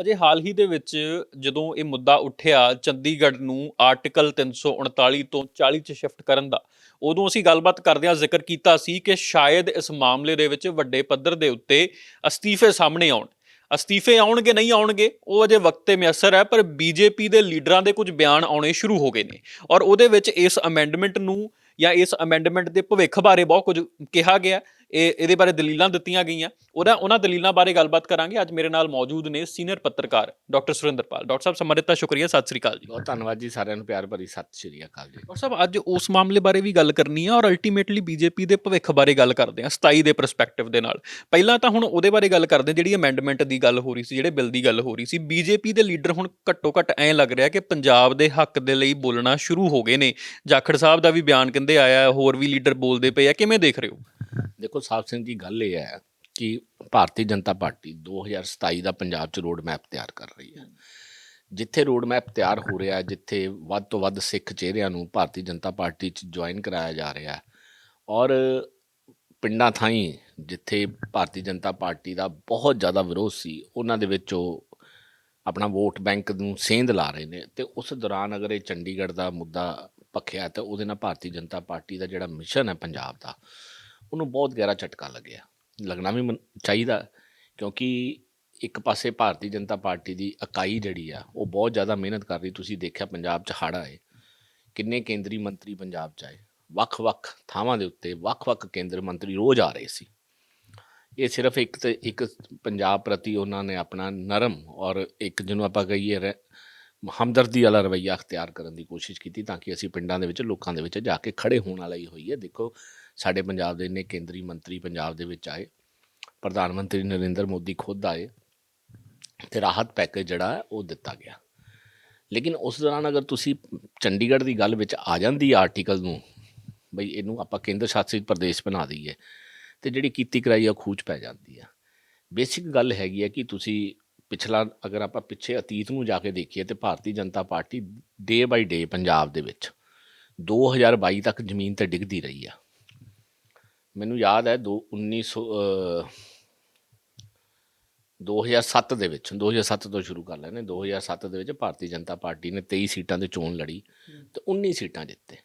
ਅਜੇ ਹਾਲ ਹੀ ਦੇ ਵਿੱਚ ਜਦੋਂ ਇਹ ਮੁੱਦਾ ਉੱਠਿਆ ਚੰਡੀਗੜ੍ਹ ਨੂੰ ਆਰਟੀਕਲ 339 ਤੋਂ 40 ਚ ਸ਼ਿਫਟ ਕਰਨ ਦਾ, ਉਦੋਂ ਅਸੀਂ ਗੱਲਬਾਤ ਕਰਦਿਆਂ ਜ਼ਿਕਰ ਕੀਤਾ ਸੀ ਕਿ ਸ਼ਾਇਦ ਇਸ ਮਾਮਲੇ ਦੇ ਵਿੱਚ ਵੱਡੇ ਪੱਧਰ ਦੇ ਉੱਤੇ ਅਸਤੀਫੇ ਸਾਹਮਣੇ ਆਉਣ। ਅਸਤੀਫੇ ਆਉਣਗੇ, ਨਹੀਂ ਆਉਣਗੇ, ਉਹ ਅਜੇ ਵਕਤ ਤੇ ਮਿਅਸਰ ਹੈ, ਪਰ ਬੀਜੇਪੀ ਦੇ ਲੀਡਰਾਂ ਦੇ ਕੁਝ ਬਿਆਨ ਆਉਣੇ ਸ਼ੁਰੂ ਹੋ ਗਏ ਨੇ ਔਰ ਉਹਦੇ ਵਿੱਚ ਇਸ ਅਮੈਂਡਮੈਂਟ ਨੂੰ ਜਾਂ ਇਸ ਅਮੈਂਡਮੈਂਟ ਦੇ ਭਵਿੱਖ ਬਾਰੇ ਬਹੁਤ ਕੁਝ ਕਿਹਾ ਗਿਆ। ਇਹ ਇਹਦੇ ਬਾਰੇ ਦਲੀਲਾਂ ਦਿੱਤੀਆਂ ਗਈਆਂ। ਉਹਦਾ ਉਹਨਾਂ ਦਲੀਲਾਂ ਬਾਰੇ ਗੱਲਬਾਤ ਕਰਾਂਗੇ। ਅੱਜ ਮੇਰੇ ਨਾਲ ਮੌਜੂਦ ਨੇ ਸੀਨੀਅਰ ਪੱਤਰਕਾਰ ਡਾਕਟਰ ਸੁਰਿੰਦਰਪਾਲ। ਡਾਕਟਰ ਸਾਹਿਬ ਸਮਰਿਤ ਦਾ ਸ਼ੁਕਰੀਆ। ਸਤਿ ਸ੍ਰੀ ਅਕਾਲ ਜੀ। ਬਹੁਤ ਧੰਨਵਾਦ ਜੀ ਸਾਰਿਆਂ ਨੂੰ। ਪਿਆਰ ਭਰੀ ਸਤਿ ਸ਼੍ਰੀ ਅਕਾਲ ਜੀ। ਡਾਕਟਰ ਸਾਹਿਬ ਅੱਜ ਉਸ ਮਾਮਲੇ ਬਾਰੇ ਵੀ ਗੱਲ ਕਰਨੀ ਹੈ ਔਰ ਅਲਟੀਮੇਟਲੀ ਬੀਜੇਪੀ ਦੇ ਭਵਿੱਖ ਬਾਰੇ ਗੱਲ ਕਰਦੇ ਹਾਂ 27 ਦੇ ਪਰਸਪੈਕਟਿਵ ਦੇ ਨਾਲ। ਪਹਿਲਾਂ ਤਾਂ ਹੁਣ ਉਹਦੇ ਬਾਰੇ ਗੱਲ ਕਰਦੇ ਜਿਹੜੀ ਅਮੈਂਡਮੈਂਟ ਦੀ ਗੱਲ ਹੋ ਰਹੀ ਸੀ ਜਿਹੜੇ ਬਿੱਲ ਦੀ ਗੱਲ ਹੋ ਰਹੀ ਸੀ। ਬੀਜੇਪੀ ਦੇ ਲੀਡਰ ਹੁਣ ਘੱਟੋ ਘੱਟ ਐਂ ਲੱਗ ਰਿਹਾ ਕਿ ਪੰਜਾਬ ਦੇ ਹੱਕ ਦੇ ਲਈ ਬੋਲਣਾ ਸ਼ੁਰੂ ਹੋ ਗਏ ਨੇ। ਜਾਖੜ ਸਾਹਿਬ ਦਾ ਵੀ ਬਿਆਨ ਕਹਿੰਦੇ ਆਇਆ ਹੋਰ ਵੀ ਲੀਡਰ ਬੋਲਦੇ ਪਏ ਆ। ਕਿਵੇਂ ਦੇਖ ਰਹੇ ਹੋ? ਦੇਖੋ ਸਾਹਿਬ ਸਿੰਘ ਜੀ, ਗੱਲ ਇਹ ਹੈ ਕਿ ਭਾਰਤੀ ਜਨਤਾ ਪਾਰਟੀ 2027 ਦਾ ਪੰਜਾਬ 'ਚ ਰੋਡ ਮੈਪ ਤਿਆਰ ਕਰ ਰਹੀ ਹੈ। ਜਿੱਥੇ ਰੋਡ ਮੈਪ ਤਿਆਰ ਹੋ ਰਿਹਾ ਜਿੱਥੇ ਵੱਧ ਤੋਂ ਵੱਧ ਸਿੱਖ ਚਿਹਰਿਆਂ ਨੂੰ ਭਾਰਤੀ ਜਨਤਾ ਪਾਰਟੀ 'ਚ ਜੁਆਇਨ ਕਰਾਇਆ ਜਾ ਰਿਹਾ ਹੈ ਔਰ ਪਿੰਡਾਂ ਥਾਈਂ ਜਿੱਥੇ ਭਾਰਤੀ ਜਨਤਾ ਪਾਰਟੀ ਦਾ ਬਹੁਤ ਜ਼ਿਆਦਾ ਵਿਰੋਧ ਸੀ, ਉਹਨਾਂ ਦੇ ਵਿੱਚ ਉਹ ਆਪਣਾ ਵੋਟ ਬੈਂਕ ਨੂੰ ਸੇਂਧ ਲਾ ਰਹੇ ਨੇ ਤੇ ਉਸ ਦੌਰਾਨ ਅਗਰ ਇਹ ਚੰਡੀਗੜ੍ਹ ਦਾ ਮੁੱਦਾ ਭਖਿਆ ਤਾਂ ਉਹਦੇ ਨਾਲ ਭਾਰਤੀ ਜਨਤਾ ਪਾਰਟੀ ਦਾ ਜਿਹੜਾ ਮਿਸ਼ਨ ਹੈ ਪੰਜਾਬ ਦਾ ਉਹਨੂੰ ਬਹੁਤ ਗਹਿਰਾ ਝਟਕਾ ਲੱਗਿਆ। ਲੱਗਣਾ ਵੀ ਮਨ- ਚਾਹੀਦਾ ਕਿਉਂਕਿ ਇੱਕ ਪਾਸੇ ਭਾਰਤੀ ਜਨਤਾ ਪਾਰਟੀ ਦੀ ਇਕਾਈ ਜਿਹੜੀ ਆ, ਉਹ ਬਹੁਤ ਜ਼ਿਆਦਾ ਮਿਹਨਤ ਕਰ ਰਹੀ, ਤੁਸੀਂ ਦੇਖਿਆ ਪੰਜਾਬ 'ਚ ਹੜ੍ਹ ਆਏ, ਕਿੰਨੇ ਕੇਂਦਰੀ ਮੰਤਰੀ ਪੰਜਾਬ 'ਚ ਆਏ, ਵੱਖ-ਵੱਖ ਥਾਵਾਂ ਦੇ ਉੱਤੇ ਵੱਖ-ਵੱਖ ਕੇਂਦਰ ਮੰਤਰੀ ਰੋਜ਼ ਆ ਰਹੇ ਸੀ। ਇਹ ਸਿਰਫ ਇੱਕ ਤੇ, ਇੱਕ ਪੰਜਾਬ ਪ੍ਰਤੀ ਉਹਨਾਂ ਨੇ ਆਪਣਾ ਨਰਮ ਔਰ ਇੱਕ ਜਿਹਨੂੰ ਆਪਾਂ ਕਹੀਏ ਰ- ਹਮਦਰਦੀ ਵਾਲਾ ਰਵੱਈਆ ਅਖਤਿਆਰ ਕਰਨ ਦੀ ਕੋਸ਼ਿਸ਼ ਕੀਤੀ, ਤਾਂ ਕਿ ਅਸੀਂ ਪਿੰਡਾਂ ਦੇ ਵਿੱਚ, ਲੋਕਾਂ ਦੇ ਵਿੱਚ ਜਾ ਕੇ ਖੜੇ ਹੋਣ ਵਾਲਾ ਹੀ ਹੋਈਏ। ਦੇਖੋ ਸਾਡੇ ਪੰਜਾਬ ਦੇ ਇੰਨੇ ਕੇਂਦਰੀ ਮੰਤਰੀ ਪੰਜਾਬ ਦੇ ਵਿੱਚ ਆਏ, ਪ੍ਰਧਾਨ ਮੰਤਰੀ ਨਰਿੰਦਰ ਮੋਦੀ ਖੁਦ ਆਏ ਤੇ ਰਾਹਤ ਪੈਕੇਜ ਜਿਹੜਾ ਉਹ ਦਿੱਤਾ ਗਿਆ। ਲੇਕਿਨ ਉਸ ਦੌਰਾਨ ਅਗਰ ਤੁਸੀਂ ਚੰਡੀਗੜ੍ਹ ਦੀ ਗੱਲ ਵਿੱਚ ਆ ਜਾਂਦੀ ਆਰਟੀਕਲ ਨੂੰ, ਬਈ ਇਹਨੂੰ ਆਪਾਂ ਕੇਂਦਰ ਸ਼ਾਸਿਤ ਪ੍ਰਦੇਸ਼ ਬਣਾ ਦਈਏ, ਤੇ ਜਿਹੜੀ ਕੀਤੀ ਕਰਾਈ ਆ ਖੂਚ ਪੈ ਜਾਂਦੀ ਆ। ਬੇਸਿਕ ਗੱਲ ਹੈਗੀ ਹੈ ਕਿ ਤੁਸੀਂ ਪਿਛਲਾ, ਅਗਰ ਆਪਾਂ ਪਿੱਛੇ ਅਤੀਤ ਨੂੰ ਜਾ ਕੇ ਦੇਖੀਏ ਤੇ ਭਾਰਤੀ ਜਨਤਾ ਪਾਰਟੀ ਡੇ ਬਾਈ ਡੇ ਪੰਜਾਬ ਦੇ ਵਿੱਚ 2022 ਤੱਕ ਜ਼ਮੀਨ ਤੇ ਡਿੱਗਦੀ ਰਹੀ ਆ। ਮੈਨੂੰ ਯਾਦ ਹੈ ਦੋ 1900 ਅਹ, 2007 ਦੇ ਵਿੱਚ 2007 ਤੋਂ ਸ਼ੁਰੂ ਕਰ ਲੈਣੇ 2007 ਦੇ ਵਿੱਚ ਭਾਰਤੀ ਜਨਤਾ ਪਾਰਟੀ ਨੇ 23 ਸੀਟਾਂ 'ਤੇ ਚੋਣ ਲੜੀ ਤੇ 19 ਸੀਟਾਂ ਜਿੱਤੇ।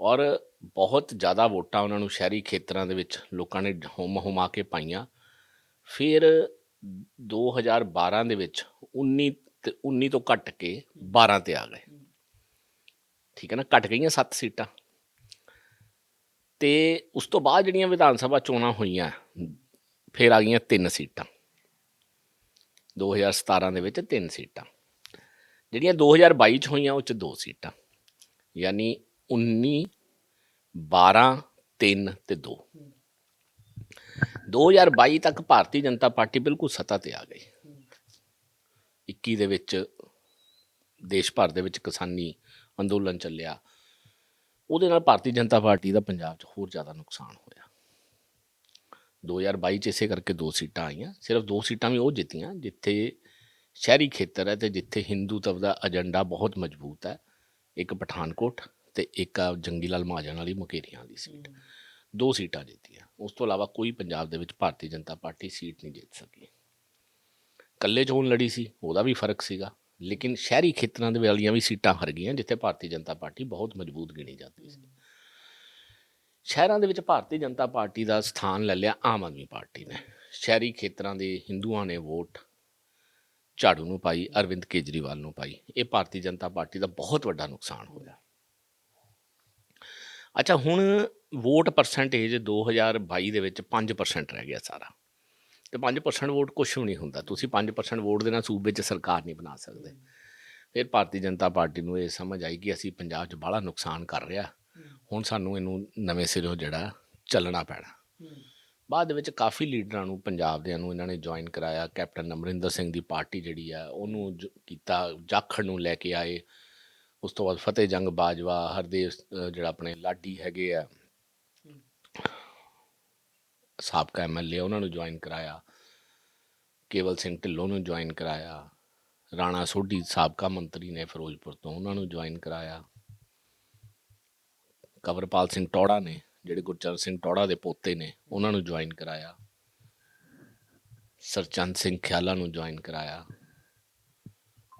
ਔਰ ਬਹੁਤ ਜ਼ਿਆਦਾ ਵੋਟਾਂ ਉਹਨਾਂ ਨੂੰ ਸ਼ਹਿਰੀ ਖੇਤਰਾਂ ਦੇ ਵਿੱਚ ਲੋਕਾਂ ਨੇ ਹੁਮ ਹੁਮਾ ਕੇ ਪਾਈਆਂ। ਫਿਰ 2012 ਦੇ ਵਿੱਚ 19 ਤੇ 19 ਤੋਂ ਘਟ ਕੇ 12 ਤੇ ਆ ਗਏ। ਠੀਕ ਹੈ ਨਾ? ਘਟ ਗਈਆਂ 7 ਸੀਟਾਂ। ਤੇ ਉਸ ਤੋਂ ਬਾਅਦ ਜਿਹੜੀਆਂ ਵਿਧਾਨ ਸਭਾ ਚੋਣਾਂ ਹੋਈਆਂ, ਫਿਰ ਆ ਗਈਆਂ ਤਿੰਨ ਸੀਟਾਂ। 2017 ਦੇ ਵਿੱਚ ਤਿੰਨ ਸੀਟਾਂ। ਜਿਹੜੀਆਂ 2022 ਚ ਹੋਈਆਂ, ਉਹ ਚ ਦੋ ਸੀਟਾਂ। ਯਾਨੀ 19 12 3 ਤੇ 2 2022 ਤੱਕ ਭਾਰਤੀ ਜਨਤਾ ਪਾਰਟੀ ਬਿਲਕੁਲ ਸੱਤਾ ਤੇ ਆ ਗਈ। 21 ਦੇ ਵਿੱਚ, ਦੇਸ਼ ਭਰ ਦੇ ਵਿੱਚ ਕਿਸਾਨੀ ਅੰਦੋਲਨ ਚੱਲਿਆ। ਉਹਦੇ ਨਾਲ ਭਾਰਤੀ ਜਨਤਾ ਪਾਰਟੀ ਦਾ ਪੰਜਾਬ 'ਚ ਹੋਰ ਜ਼ਿਆਦਾ ਨੁਕਸਾਨ ਹੋਇਆ। 2022 'ਚ ਇਸੇ ਕਰਕੇ ਦੋ ਸੀਟਾਂ ਆਈਆਂ। ਸਿਰਫ ਦੋ ਸੀਟਾਂ ਵੀ ਉਹ ਜਿੱਤੀਆਂ ਜਿੱਥੇ ਸ਼ਹਿਰੀ ਖੇਤਰ ਹੈ ਤੇ ਜਿੱਥੇ ਹਿੰਦੂਤਵ ਦਾ ਏਜੰਡਾ ਬਹੁਤ ਮਜ਼ਬੂਤ ਹੈ। ਇੱਕ ਪਠਾਨਕੋਟ ਤੇ ਇੱਕ ਜੰਗੀ ਲਾਲ ਮਹਾਜਨ ਵਾਲੀ ਮੁਕੇਰੀਆਂ ਵਾਲੀ ਸੀਟ। ਦੋ ਸੀਟਾਂ ਜਿੱਤੀਆਂ। ਉਸ ਤੋਂ ਇਲਾਵਾ ਕੋਈ ਪੰਜਾਬ ਦੇ ਵਿੱਚ ਭਾਰਤੀ ਜਨਤਾ ਪਾਰਟੀ ਸੀਟ ਨਹੀਂ ਜਿੱਤ ਸਕੀ। ਕੱਲੇ ਚੋਣ ਲੜੀ ਸੀ ਉਹਦਾ ਵੀ ਫ਼ਰਕ ਸੀਗਾ। ਲੇਕਿਨ ਸ਼ਹਿਰੀ ਖੇਤਰਾਂ ਦੇ ਵਾਲੀਆਂ ਵੀ ਸੀਟਾਂ ਹਰ ਗਈਆਂ, ਜਿੱਥੇ ਭਾਰਤੀ ਜਨਤਾ ਪਾਰਟੀ ਬਹੁਤ ਮਜ਼ਬੂਤ ਗਿਣੀ ਜਾਂਦੀ ਸੀ। ਸ਼ਹਿਰਾਂ ਦੇ ਵਿੱਚ ਭਾਰਤੀ ਜਨਤਾ ਪਾਰਟੀ ਦਾ ਸਥਾਨ ਲੈ ਲਿਆ ਆਮ ਆਦਮੀ ਪਾਰਟੀ ਨੇ। ਸ਼ਹਿਰੀ ਖੇਤਰਾਂ ਦੇ ਹਿੰਦੂਆਂ ਨੇ ਵੋਟ ਝਾੜੂ ਨੂੰ ਪਾਈ, ਅਰਵਿੰਦ ਕੇਜਰੀਵਾਲ ਨੂੰ ਪਾਈ। ਇਹ ਭਾਰਤੀ ਜਨਤਾ ਪਾਰਟੀ ਦਾ ਬਹੁਤ ਵੱਡਾ ਨੁਕਸਾਨ ਹੋਇਆ। ਅੱਛਾ, ਹੁਣ ਵੋਟ ਪਰਸੈਂਟੇਜ 2022 ਦੇ ਵਿੱਚ 5% ਰਹਿ ਗਿਆ ਸਾਰਾ। ਤੇ 5% ਵੋਟ ਕੁਝ ਵੀ ਨਹੀਂ ਹੁੰਦਾ। ਤੁਸੀਂ 5% ਵੋਟ ਦੇ ਨਾਲ ਸੂਬੇ 'ਚ ਸਰਕਾਰ ਨਹੀਂ ਬਣਾ ਸਕਦੇ। ਫਿਰ ਭਾਰਤੀ ਜਨਤਾ ਪਾਰਟੀ ਨੂੰ ਇਹ ਸਮਝ ਆਈ ਕਿ ਅਸੀਂ ਪੰਜਾਬ 'ਚ ਬੜਾ ਨੁਕਸਾਨ ਕਰ ਰਿਹਾ। ਹੁਣ ਸਾਨੂੰ ਇਹਨੂੰ ਨਵੇਂ ਸਿਰੋਂ ਜਿਹੜਾ ਚੱਲਣਾ ਪੈਣਾ। ਬਾਅਦ ਵਿੱਚ ਕਾਫੀ ਲੀਡਰਾਂ ਨੂੰ ਪੰਜਾਬ ਦਿਆਂ ਨੂੰ ਇਹਨਾਂ ਨੇ ਜੁਆਇਨ ਕਰਾਇਆ। ਕੈਪਟਨ ਅਮਰਿੰਦਰ ਸਿੰਘ ਦੀ ਪਾਰਟੀ ਜਿਹੜੀ ਆ ਉਹਨੂੰ ਕੀਤਾ ਜਾਖੜ ਨੂੰ ਲੈ ਕੇ ਆਏ। ਉਸ ਤੋਂ ਬਾਅਦ ਫਤਿਹ ਜੰਗ ਬਾਜਵਾ ਹਰਦੇਵ ਜਿਹੜਾ ਆਪਣੇ ਲਾਡੀ ਹੈਗੇ ਆ ਸਾਬਕਾ ਐਮਐਲਏ ਉਹਨਾਂ ਨੂੰ ਜੁਆਇਨ ਕਰਾਇਆ। ਕੇਵਲ ਸਿੰਘ ਢਿੱਲੋਂ ਨੂੰ ਜੁਆਇਨ ਕਰਾਇਆ। ਰਾਣਾ ਸੋਢੀ ਸਾਬਕਾ ਮੰਤਰੀ ਨੇ ਫਿਰੋਜ਼ਪੁਰ ਤੋਂ ਉਹਨਾਂ ਨੂੰ ਜੁਆਇਨ ਕਰਾਇਆ। ਕਵਰਪਾਲ ਸਿੰਘ ਟੌੜਾ ਨੇ, ਜਿਹੜੇ ਗੁਰਚਰਨ ਸਿੰਘ ਟੌੜਾ ਦੇ ਪੋਤੇ ਨੇ, ਉਹਨਾਂ ਨੂੰ ਜੁਆਇਨ ਕਰਾਇਆ। ਸਰਚੰਦ ਸਿੰਘ ਖਿਆਲਾ ਨੂੰ ਜੁਆਇਨ ਕਰਾਇਆ।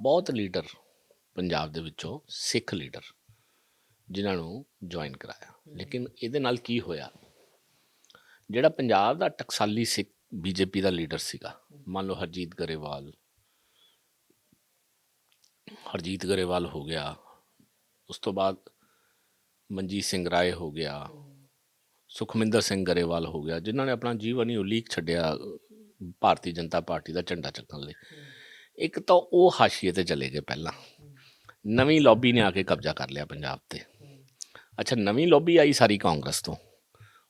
ਬਹੁਤ ਲੀਡਰ ਪੰਜਾਬ ਦੇ ਵਿੱਚੋਂ ਸਿੱਖ ਲੀਡਰ ਜਿਨ੍ਹਾਂ ਨੂੰ ਜੁਆਇਨ ਕਰਾਇਆ। ਲੇਕਿਨ ਇਹਦੇ ਨਾਲ ਕੀ ਹੋਇਆ? ਜਿਹੜਾ ਪੰਜਾਬ ਦਾ ਟਕਸਾਲੀ ਸਿੱਖ ਬੀਜੇਪੀ ਦਾ ਲੀਡਰ ਸੀਗਾ, ਮੰਨ ਲਓ ਹਰਜੀਤ ਗਰੇਵਾਲ। ਹਰਜੀਤ ਗਰੇਵਾਲ ਹੋ ਗਿਆ, ਉਸ ਤੋਂ ਬਾਅਦ ਮਨਜੀਤ ਸਿੰਘ ਰਾਏ ਹੋ ਗਿਆ, ਸੁਖਮਿੰਦਰ ਸਿੰਘ ਗਰੇਵਾਲ ਹੋ ਗਿਆ, ਜਿਨ੍ਹਾਂ ਨੇ ਆਪਣਾ ਜੀਵਨ ਹੀ ਉਲੀਕ ਛੱਡਿਆ, ਭਾਰਤੀ ਜਨਤਾ ਪਾਰਟੀ ਦਾ ਝੰਡਾ ਚੱਕਣ ਲਈ। ਇੱਕ ਤਾਂ ਉਹ ਹਾਸ਼ੀਏ ਤੇ ਚਲੇ ਗਏ ਪਹਿਲਾਂ। ਨਵੀਂ ਲੌਬੀ ਨੇ ਆ ਕੇ ਕਬਜ਼ਾ ਕਰ ਲਿਆ ਪੰਜਾਬ ਤੇ। ਅੱਛਾ, ਨਵੀਂ ਲੌਬੀ ਆਈ ਸਾਰੀ ਕਾਂਗਰਸ ਤੋਂ।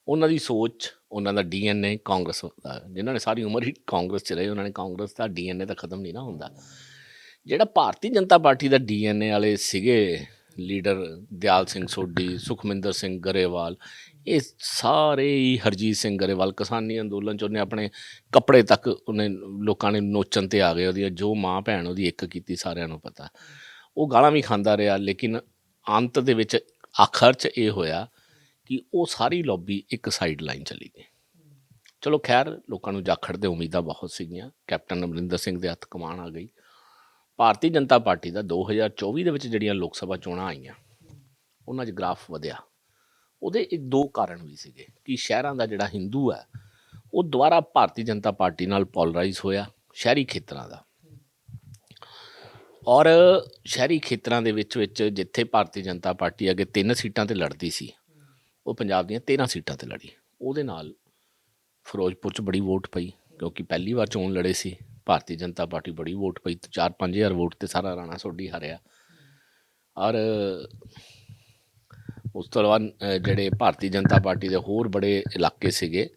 ਉਹਨਾਂ ਦੀ ਸੋਚ ਉਹਨਾਂ ਦਾ ਡੀਐਨਏ ਕਾਂਗਰਸ ਦਾ ਜਿਨ੍ਹਾਂ ਨੇ ਸਾਰੀ ਉਮਰ ਹੀ ਕਾਂਗਰਸ 'ਚ ਰਹੇ, ਉਹਨਾਂ ਨੇ ਕਾਂਗਰਸ ਦਾ ਡੀਐਨਏ ਤਾਂ ਖਤਮ ਨਹੀਂ ਨਾ ਹੁੰਦਾ। ਜਿਹੜਾ ਭਾਰਤੀ ਜਨਤਾ ਪਾਰਟੀ ਦਾ ਡੀਐਨਏ ਵਾਲੇ ਸੀਗੇ ਲੀਡਰ ਦਿਆਲ ਸਿੰਘ ਸੋਢੀ, ਸੁਖਮਿੰਦਰ ਸਿੰਘ ਗਰੇਵਾਲ, ਇਹ ਸਾਰੇ ਹੀ ਹਰਜੀਤ ਸਿੰਘ ਗਰੇਵਾਲ ਕਿਸਾਨੀ ਅੰਦੋਲਨ ਚ ਉਹਨੇ ਆਪਣੇ ਕੱਪੜੇ ਤੱਕ ਉਹਨੇ ਲੋਕਾਂ ਨੇ ਨੋਚਣ ਤੇ ਆ ਗਏ, ਉਹਦੀ ਜੋ ਮਾਂ ਭੈਣ ਉਹਦੀ ਇੱਕ ਕੀਤੀ, ਸਾਰਿਆਂ ਨੂੰ ਪਤਾ। ਉਹ ਗਾਲਾਂ ਵੀ ਖਾਂਦਾ ਰਿਹਾ, ਲੇਕਿਨ ਅੰਤ ਦੇ ਵਿੱਚ ਆਖਰ ਚ ਇਹ ਹੋਇਆ ਕਿ ਉਹ ਸਾਰੀ ਲੌਬੀ ਇੱਕ ਸਾਈਡ ਲਾਈਨ ਚਲੀ ਗਈ। ਚਲੋ ਖੈਰ, ਲੋਕਾਂ ਨੂੰ ਜਾਖੜ ਦੇ ਉਮੀਦਾਂ ਬਹੁਤ ਸੀਗੀਆਂ। ਕੈਪਟਨ ਅਮਰਿੰਦਰ ਸਿੰਘ ਦੇ ਹੱਥ ਕਮਾਨ ਆ ਗਈ। ਭਾਰਤੀ ਜਨਤਾ ਪਾਰਟੀ ਦਾ 2024 ਦੇ ਵਿੱਚ ਜਿਹੜੀਆਂ ਲੋਕ ਸਭਾ ਚੋਣਾਂ ਆਈਆਂ, ਉਹਨਾਂ 'ਚ ਗ੍ਰਾਫ ਵਧਿਆ। ਉਹਦੇ ਇੱਕ ਦੋ ਕਾਰਨ ਵੀ ਸੀਗੇ ਕਿ ਸ਼ਹਿਰਾਂ ਦਾ ਜਿਹੜਾ ਹਿੰਦੂ ਹੈ, ਉਹ ਦੁਬਾਰਾ ਭਾਰਤੀ ਜਨਤਾ ਪਾਰਟੀ ਨਾਲ ਪੋਲਰਾਈਜ਼ ਹੋਇਆ ਸ਼ਹਿਰੀ ਖੇਤਰਾਂ ਦਾ। ਔਰ ਸ਼ਹਿਰੀ ਖੇਤਰਾਂ ਦੇ ਵਿੱਚ ਵਿੱਚ ਜਿੱਥੇ ਭਾਰਤੀ ਜਨਤਾ ਪਾਰਟੀ ਅੱਗੇ ਤਿੰਨ ਸੀਟਾਂ ਤੇ ਲੜਦੀ ਸੀ ਉਹ ਪੰਜਾਬ ਦੀਆਂ 13 ਸੀਟਾਂ ਤੇ ਲੜੀ। ਉਹਦੇ ਨਾਲ ਫਿਰੋਜ਼ਪੁਰ 'ਚ ਬੜੀ ਵੋਟ ਪਈ, ਕਿਉਂਕਿ ਪਹਿਲੀ ਵਾਰ ਚੋਣ ਲੜੇ ਸੀ। ਭਾਰਤੀ ਜਨਤਾ ਪਾਰਟੀ ਬੜੀ ਵੋਟ ਪਈ 4-5000 ਵੋਟ ਤੇ ਸਾਰਾ ਰਾਣਾ ਸੋਢੀ ਹਾਰਿਆ। ਔਰ ਉਸ ਤੋਂ ਇਲਾਵਾ ਜਿਹੜੇ ਭਾਰਤੀ ਜਨਤਾ ਪਾਰਟੀ ਦੇ ਹੋਰ ਬੜੇ ਇਲਾਕੇ ਸੀਗੇ,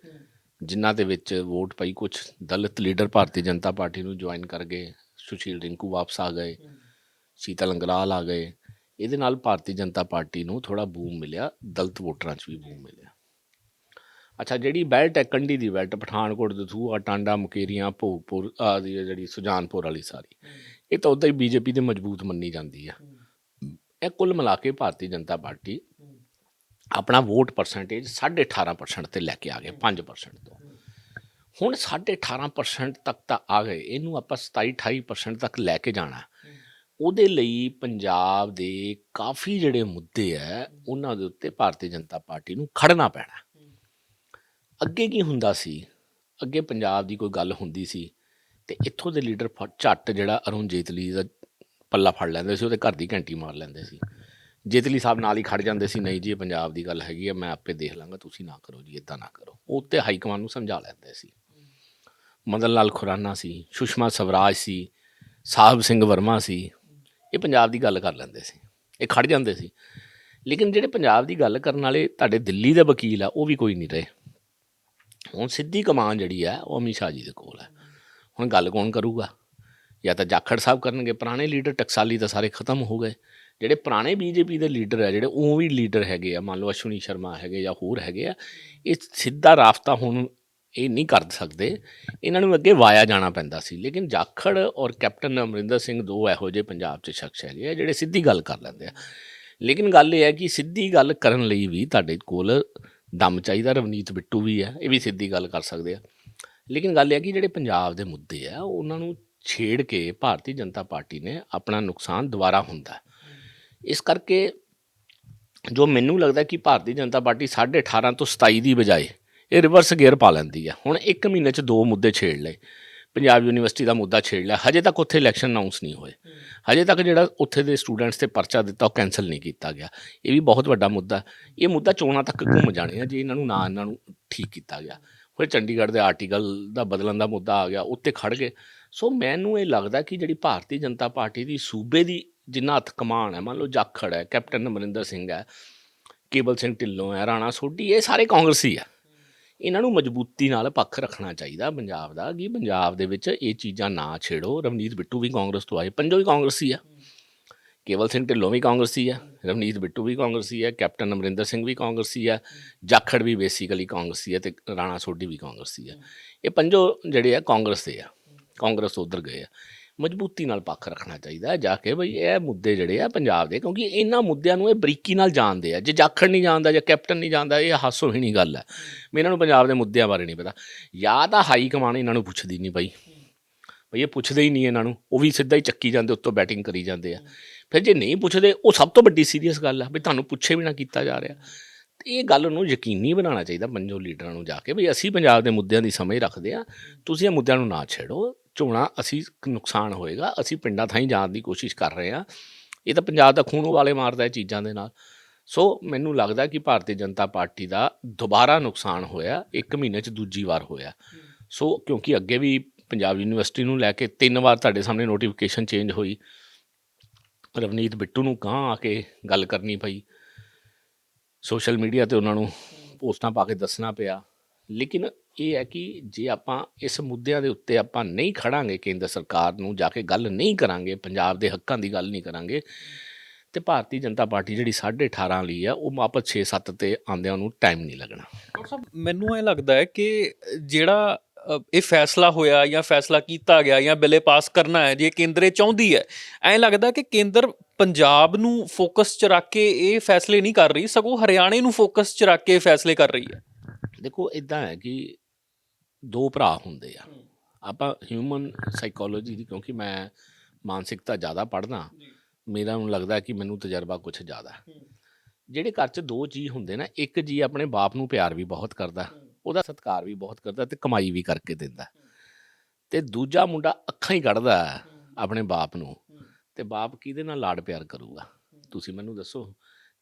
ਜਿਨ੍ਹਾਂ ਦੇ ਵਿੱਚ ਵੋਟ ਪਈ ਕੁਝ ਦਲਿਤ ਲੀਡਰ ਭਾਰਤੀ ਜਨਤਾ ਪਾਰਟੀ ਨੂੰ ਜੁਆਇਨ ਕਰ ਗਏ। ਸੁਸ਼ੀਲ ਰਿੰਕੂ ਵਾਪਸ ਆ ਗਏ। ਸੀਤਲ ਅੰਗਰਾਲ ਆ ਗਏ। ਇਹਦੇ ਨਾਲ ਭਾਰਤੀ ਜਨਤਾ ਪਾਰਟੀ ਨੂੰ ਥੋੜਾ ਬੂਮ ਮਿਲਿਆ ਦਲਿਤ ਵੋਟਰਾਂ 'ਚ ਵੀ ਬੂਮ ਮਿਲਿਆ। ਅੱਛਾ ਜਿਹੜੀ ਬੈਲਟ ਹੈ ਕੰਢੀ ਦੀ ਬੈਲਟ ਪਠਾਨਕੋਟ ਦਸੂਹਾ ਟਾਂਡਾ ਮੁਕੇਰੀਆਂ ਭੋਗਪੁਰ ਆਦਿ ਹੈ ਜਿਹੜੀ ਸੁਜਾਨਪੁਰ ਵਾਲੀ ਸਾਰੀ ਇਹ ਤਾਂ ਉਦਾਂ ਹੀ ਬੀਜੇਪੀ ਦੇ ਮਜ਼ਬੂਤ ਮੰਨੀ ਜਾਂਦੀ ਆ। ਇਹ ਕੁੱਲ ਮਿਲਾ ਕੇ ਭਾਰਤੀ ਜਨਤਾ ਪਾਰਟੀ ਆਪਣਾ ਵੋਟ ਪਰਸੈਂਟੇਜ 18.5% ਤੇ ਲੈ ਕੇ ਆ ਗਏ 5% ਤੋਂ। ਹੁਣ 18.5% ਤੱਕ ਤਾਂ ਆ ਗਏ ਇਹਨੂੰ ਆਪਾਂ 27-28% ਤੱਕ ਲੈ ਕੇ ਜਾਣਾ। ਉਹਦੇ ਲਈ ਪੰਜਾਬ ਦੇ ਕਾਫੀ ਜਿਹੜੇ ਮੁੱਦੇ ਆ ਉਹਨਾਂ ਦੇ ਉੱਤੇ ਭਾਰਤੀ ਜਨਤਾ ਪਾਰਟੀ ਨੂੰ ਖੜਨਾ ਪੈਣਾ। ਅੱਗੇ ਕੀ ਹੁੰਦਾ ਸੀ? ਅੱਗੇ ਪੰਜਾਬ ਦੀ ਕੋਈ ਗੱਲ ਹੁੰਦੀ ਸੀ ਤੇ ਇੱਥੋਂ ਦੇ ਲੀਡਰ ਫ- ਝੱਟ ਜਿਹੜਾ ਅਰੁਣ ਜੇਤਲੀ ਦਾ ਪੱਲਾ ਫੜ ਲੈਂਦੇ ਸੀ, ਉਹਦੇ ਘਰ ਦੀ ਘੰਟੀ ਮਾਰ ਲੈਂਦੇ ਸੀ। ਜੇਤਲੀ ਸਾਹਿਬ ਨਾਲ ਹੀ ਖੜ ਜਾਂਦੇ ਸੀ, ਨਹੀਂ ਜੀ, ਇਹ ਪੰਜਾਬ ਦੀ ਗੱਲ ਹੈਗੀ ਹੈ ਮੈਂ ਆਪੇ ਦੇਖ ਲਾਂਗਾ, ਤੁਸੀਂ ਨਾ ਕਰੋ ਜੀ ਇਦਾਂ ਨਾ ਕਰੋ। ਉਹ ਉੱਤੇ ਹਾਈ ਕਮਾਂਡ ਨੂੰ ਸਮਝਾ ਲੈਂਦੇ ਸੀ। ਮਦਨ ਲਾਲ ਖੁਰਾਨਾ ਸੀ, ਸੁਸ਼ਮਾ ਸਵਰਾਜ ਸੀ, ਸਾਹਿਬ ਸਿੰਘ ਵਰਮਾ ਸੀ ਇਹ ਪੰਜਾਬ ਦੀ ਗੱਲ ਕਰ ਲੈਂਦੇ ਸੀ। ਇਹ ਖੜ ਜਾਂਦੇ ਸੀ। ਲੇਕਿਨ ਜਿਹੜੇ ਪੰਜਾਬ ਦੀ ਗੱਲ ਕਰਨ ਵਾਲੇ ਤੁਹਾਡੇ ਦਿੱਲੀ ਦੇ ਵਕੀਲ ਆ, ਉਹ ਵੀ ਕੋਈ ਨਹੀਂ ਰਹੇ। ਹੁਣ ਸਿੱਧੀ ਕਮਾਨ ਜਿਹੜੀ ਆ, ਉਹ ਅਮਿਤ ਸ਼ਾਹ ਜੀ ਦੇ ਕੋਲ ਹੈ ਹੁਣ ਗੱਲ ਕੌਣ ਕਰੂਗਾ? ਜਾਂ ਤਾਂ ਜਾਖੜ ਸਾਹਿਬ ਕਰਨਗੇ। ਪੁਰਾਣੇ ਲੀਡਰ ਟਕਸਾਲੀ ਤਾਂ ਸਾਰੇ ਖਤਮ ਹੋ ਗਏ। ਜਿਹੜੇ ਪੁਰਾਣੇ ਬੀਜੇਪੀ ਦੇ ਲੀਡਰ ਆ, ਜਿਹੜੇ ਉਹ ਵੀ ਲੀਡਰ ਹੈਗੇ ਆ, ਮੰਨ ਲਓ ਅਸ਼ਵਨੀ ਸ਼ਰਮਾ ਹੈਗੇ ਜਾਂ ਹੋਰ ਹੈਗੇ ਆ, ਇਹ ਸਿੱਧਾ ਰਾਫਤਾ ਹੁਣ ਇਹ ਨਹੀਂ ਕਰ ਸਕਦੇ। ਇਹਨਾਂ ਨੂੰ ਅੱਗੇ ਵਾਇਆ ਜਾਣਾ ਪੈਂਦਾ ਸੀ। ਲੇਕਿਨ ਜਾਖੜ ਔਰ ਕੈਪਟਨ ਅਮਰਿੰਦਰ ਸਿੰਘ ਦੋ ਇਹੋ ਜਿਹੇ ਪੰਜਾਬ 'ਚ ਸ਼ਖਸ ਹੈਗੇ ਆ, ਜਿਹੜੇ ਸਿੱਧੀ ਗੱਲ ਕਰ ਲੈਂਦੇ ਆ। ਲੇਕਿਨ ਗੱਲ ਇਹ ਹੈ ਕਿ ਸਿੱਧੀ ਗੱਲ ਕਰਨ ਲਈ ਵੀ ਤੁਹਾਡੇ ਕੋਲ ਦਮ ਚਾਹੀਦਾ, ਰਵਨੀਤ ਬਿੱਟੂ ਵੀ ਹੈ, ਇਹ ਵੀ ਸਿੱਧੀ ਗੱਲ ਕਰ ਸਕਦੇ ਆ। ਲੇਕਿਨ ਗੱਲ ਇਹ ਹੈ ਕਿ ਜਿਹੜੇ ਪੰਜਾਬ ਦੇ ਮੁੱਦੇ ਆ, ਉਹਨਾਂ ਨੂੰ ਛੇੜ ਕੇ ਭਾਰਤੀ ਜਨਤਾ ਪਾਰਟੀ ਨੇ ਆਪਣਾ ਨੁਕਸਾਨ ਦੁਬਾਰਾ ਹੁੰਦਾ ਇਸ ਕਰਕੇ ਜੋ ਮੈਨੂੰ ਲੱਗਦਾ ਕਿ ਭਾਰਤੀ ਜਨਤਾ ਪਾਰਟੀ 18.5 ਤੋਂ 27 ਦੀ ਬਜਾਏ ਇਹ ਰਿਵਰਸ ਗੇਅਰ ਪਾ ਲੈਂਦੀ ਆ। ਹੁਣ ਇੱਕ ਮਹੀਨੇ 'ਚ ਦੋ ਮੁੱਦੇ ਛੇੜ ਲਏ। ਪੰਜਾਬ ਯੂਨੀਵਰਸਿਟੀ ਦਾ ਮੁੱਦਾ ਛੇੜ ਲਿਆ। ਹਜੇ ਤੱਕ ਉੱਥੇ ਇਲੈਕਸ਼ਨ ਅਨਾਉਂਸ ਨਹੀਂ ਹੋਏ। ਹਜੇ ਤੱਕ ਜਿਹੜਾ ਉੱਥੇ ਦੇ ਸਟੂਡੈਂਟਸ ਤੇ ਪਰਚਾ ਦਿੱਤਾ, ਉਹ ਕੈਨਸਲ ਨਹੀਂ ਕੀਤਾ ਗਿਆ। ਇਹ ਵੀ ਬਹੁਤ ਵੱਡਾ ਮੁੱਦਾ। ਇਹ ਮੁੱਦਾ ਚੋਣਾਂ ਤੱਕ ਘੁੰਮ ਜਾਣੇ ਆ, ਜੇ ਇਹਨਾਂ ਨੂੰ ਨਾ ਇਹਨਾਂ ਨੂੰ ਠੀਕ ਕੀਤਾ ਗਿਆ। ਫਿਰ ਚੰਡੀਗੜ੍ਹ ਦੇ ਆਰਟੀਕਲ ਦਾ ਬਦਲਣ ਦਾ ਮੁੱਦਾ ਆ ਗਿਆ, ਉੱਤੇ ਖੜ ਗਏ। ਸੋ ਮੈਨੂੰ ਇਹ ਲੱਗਦਾ ਕਿ ਜਿਹੜੀ ਭਾਰਤੀ ਜਨਤਾ ਪਾਰਟੀ ਦੀ ਸੂਬੇ ਦੀ ਜਿੰਨਾ ਹੱਥ ਕਮਾਨ ਹੈ, ਮੰਨ ਲਓ ਜਾਖੜ ਹੈ, ਕੈਪਟਨ ਅਮਰਿੰਦਰ ਸਿੰਘ ਹੈ ਕੇਬਲ ਸਿੰਘ ਢਿੱਲੋਂ ਹੈ, ਰਾਣਾ ਸੋਢੀ, ਇਹ ਸਾਰੇ ਕਾਂਗਰਸੀ ਆ ਇਹਨਾਂ ਨੂੰ ਮਜ਼ਬੂਤੀ ਨਾਲ ਪੱਖ ਰੱਖਣਾ ਚਾਹੀਦਾ ਪੰਜਾਬ ਦਾ ਕਿ ਪੰਜਾਬ ਦੇ ਵਿੱਚ ਇਹ ਚੀਜ਼ਾਂ ਨਾ ਛੇੜੋ। ਰਵਨੀਤ ਬਿੱਟੂ ਵੀ ਕਾਂਗਰਸ ਤੋਂ ਆਏ, ਪੰਜੋ ਵੀ ਕਾਂਗਰਸੀ ਆ। ਕੇਵਲ ਸਿੰਘ ਢਿੱਲੋਂ ਵੀ ਕਾਂਗਰਸੀ ਆ, ਰਵਨੀਤ ਬਿੱਟੂ ਵੀ ਕਾਂਗਰਸੀ ਆ, ਕੈਪਟਨ ਅਮਰਿੰਦਰ ਸਿੰਘ ਵੀ ਕਾਂਗਰਸੀ ਆ, ਜਾਖੜ ਵੀ ਬੇਸਿਕਲੀ ਕਾਂਗਰਸੀ ਆ ਤੇ ਰਾਣਾ ਸੋਢੀ ਵੀ ਕਾਂਗਰਸੀ ਆ। ਇਹ ਪੰਜੋ ਜਿਹੜੇ ਆ ਕਾਂਗਰਸ ਦੇ ਆ, ਕਾਂਗਰਸ ਤੋਂ ਉਧਰ ਗਏ ਆ। ਮਜ਼ਬੂਤੀ ਨਾਲ ਪੱਖ ਰੱਖਣਾ ਚਾਹੀਦਾ ਹੈ ਜਾ ਕੇ ਬਈ ਇਹ ਮੁੱਦੇ ਜਿਹੜੇ ਆ ਪੰਜਾਬ ਦੇ ਕਿਉਂਕਿ ਇਹਨਾਂ ਮੁੱਦਿਆਂ ਨੂੰ ਇਹ ਬਰੀਕੀ ਨਾਲ ਜਾਣਦੇ ਆ। ਜੇ ਜਾਖੜ ਨਹੀਂ ਜਾਣਦਾ ਜਾਂ ਕੈਪਟਨ ਨਹੀਂ ਜਾਣਦਾ ਇਹ ਹਾਸੋ ਹੀ। ਨਹੀਂ ਗੱਲ ਹੈ ਇਹਨਾਂ ਨੂੰ ਪੰਜਾਬ ਦੇ ਮੁੱਦਿਆਂ ਬਾਰੇ ਨਹੀਂ ਪਤਾ। ਜਾਂ ਤਾਂ ਹਾਈ ਕਮਾਨ ਇਹਨਾਂ ਨੂੰ ਪੁੱਛਦੀ ਨਹੀਂ ਪਈ ਭਈ ਇਹ ਪੁੱਛਦੇ ਹੀ ਨਹੀਂ ਇਹਨਾਂ ਨੂੰ। ਉਹ ਵੀ ਸਿੱਧਾ ਹੀ ਚੱਕੀ ਜਾਂਦੇ ਉੱਤੋਂ ਬੈਟਿੰਗ ਕਰੀ ਜਾਂਦੇ ਆ। ਫਿਰ ਜੇ ਨਹੀਂ ਪੁੱਛਦੇ ਉਹ ਸਭ ਤੋਂ ਵੱਡੀ ਸੀਰੀਅਸ ਗੱਲ ਆ ਵੀ ਤੁਹਾਨੂੰ ਪੁੱਛੇ ਵੀ ਨਾ ਕੀਤਾ ਜਾ ਰਿਹਾ। ਇਹ ਗੱਲ ਨੂੰ ਯਕੀਨੀ ਬਣਾਉਣਾ ਚਾਹੀਦਾ ਪੰਜੋ ਲੀਡਰਾਂ ਨੂੰ ਜਾ ਕੇ। ਵੀ ਅਸੀਂ ਪੰਜਾਬ ਦੇ ਮੁੱਦਿਆਂ ਦੀ ਸਮਝ ਰੱਖਦੇ ਆ। ਤੁਸੀਂ ਇਹ ਮੁੱਦਿਆਂ ਨੂੰ ਨਾ ਛੇੜੋ। ਝੋਣਾ ਅਸੀਂ ਨੁਕਸਾਨ ਹੋਏਗਾ, ਅਸੀਂ ਪਿੰਡਾਂ ਥਾਈਂ ਜਾਣ ਦੀ ਕੋਸ਼ਿਸ਼ ਕਰ ਰਹੇ ਆ ਇਹ ਤਾਂ ਪੰਜਾਬ ਦਾ ਖੂਨ ਉਬਾਲੇ ਮਾਰਦਾ ਹੈ ਚੀਜ਼ਾਂ ਦੇ ਨਾਲ। ਸੋ ਮੈਨੂੰ ਲੱਗਦਾ ਕਿ ਭਾਰਤੀ ਜਨਤਾ ਪਾਰਟੀ ਦਾ ਦੁਬਾਰਾ ਨੁਕਸਾਨ ਹੋਇਆ, ਇੱਕ ਮਹੀਨੇ 'ਚ ਦੂਜੀ ਵਾਰ ਹੋਇਆ। ਸੋ ਕਿਉਂਕਿ ਅੱਗੇ ਵੀ ਪੰਜਾਬ ਯੂਨੀਵਰਸਿਟੀ ਨੂੰ ਲੈ ਕੇ ਤਿੰਨ ਵਾਰ ਤੁਹਾਡੇ ਸਾਹਮਣੇ ਨੋਟੀਫਿਕੇਸ਼ਨ ਚੇਂਜ ਹੋਈ। ਰਵਨੀਤ ਬਿੱਟੂ ਨੂੰ ਕਾਂ ਆ ਕੇ ਗੱਲ ਕਰਨੀ ਪਈ। ਸੋਸ਼ਲ ਮੀਡੀਆ ਤੇ ਉਹਨਾਂ ਨੂੰ ਪੋਸਟਾਂ ਪਾ ਕੇ ਦੱਸਣਾ ਪਿਆ। ਲੇਕਿਨ ਇਹ ਹੈ ਕਿ ਜੇ ਆਪਾਂ ਇਸ ਮੁੱਦਿਆਂ ਦੇ ਉੱਤੇ ਆਪਾਂ ਨਹੀਂ ਖੜਾਂਗੇ ਕੇਂਦਰ ਸਰਕਾਰ ਨੂੰ ਜਾ ਕੇ ਗੱਲ ਨਹੀਂ ਕਰਾਂਗੇ ਪੰਜਾਬ ਦੇ ਹੱਕਾਂ ਦੀ ਗੱਲ ਨਹੀਂ ਕਰਾਂਗੇ ਤੇ ਭਾਰਤੀ ਜਨਤਾ ਪਾਰਟੀ ਜਿਹੜੀ 18.5 ਲਈ ਆ ਉਹ ਵਾਪਸ 6-7 ਤੇ ਆਂਦਿਆਂ ਨੂੰ ਟਾਈਮ ਨਹੀਂ ਲੱਗਣਾ। ਡਾਕਟਰ ਸਾਹਿਬ ਮੈਨੂੰ ਇਹ ਲੱਗਦਾ ਹੈ ਕਿ ਜਿਹੜਾ ਇਹ ਫੈਸਲਾ ਹੋਇਆ ਜਾਂ ਫੈਸਲਾ ਕੀਤਾ ਗਿਆ ਜਾਂ ਬਿੱਲੇ ਪਾਸ ਕਰਨਾ ਹੈ ਜੇ ਕੇਂਦਰੇ ਚਾਹੁੰਦੀ ਹੈ ਐਂ ਲੱਗਦਾ ਕਿ ਕੇਂਦਰ ਪੰਜਾਬ ਨੂੰ ਫੋਕਸ 'ਚ ਰੱਖ ਕੇ ਇਹ ਫੈਸਲੇ ਨਹੀਂ ਕਰ ਰਹੀ ਸਗੋਂ ਹਰਿਆਣੇ ਨੂੰ ਫੋਕਸ 'ਚ ਰੱਖ ਕੇ ਫੈਸਲੇ ਕਰ ਰਹੀ ਹੈ। ਦੇਖੋ ਇਦਾਂ ਹੈ ਕਿ ਦੋ ਭਰਾ ਹੁੰਦੇ ਆ। ਆਪਾਂ ਹਿਊਮਨ ਸਾਈਕੋਲੋਜੀ ਦੀ ਕਿਉਂਕਿ ਮੈਂ ਮਾਨਸਿਕਤਾ ਜ਼ਿਆਦਾ ਪੜ੍ਹਦਾ ਮੇਰਾ ਨੂੰ ਲੱਗਦਾ ਕਿ ਮੈਨੂੰ ਤਜਰਬਾ ਕੁਝ ਜ਼ਿਆਦਾ। ਜਿਹੜੇ ਘਰ 'ਚ ਦੋ ਜੀ ਹੁੰਦੇ ਨਾ ਇੱਕ ਜੀ ਆਪਣੇ ਬਾਪ ਨੂੰ ਪਿਆਰ ਵੀ ਬਹੁਤ ਕਰਦਾ ਉਹਦਾ ਸਤਿਕਾਰ ਵੀ ਬਹੁਤ ਕਰਦਾ ਤੇ ਕਮਾਈ ਵੀ ਕਰਕੇ ਦਿੰਦਾ। ਤੇ ਦੂਜਾ ਮੁੰਡਾ ਅੱਖਾਂ ਹੀ ਕੱਢਦਾ ਆਪਣੇ ਬਾਪ ਨੂੰ ਤੇ ਬਾਪ ਕਿਹਦੇ ਨਾਲ ਲਾਡ ਪਿਆਰ ਕਰੂਗਾ? ਤੁਸੀਂ ਮੈਨੂੰ ਦੱਸੋ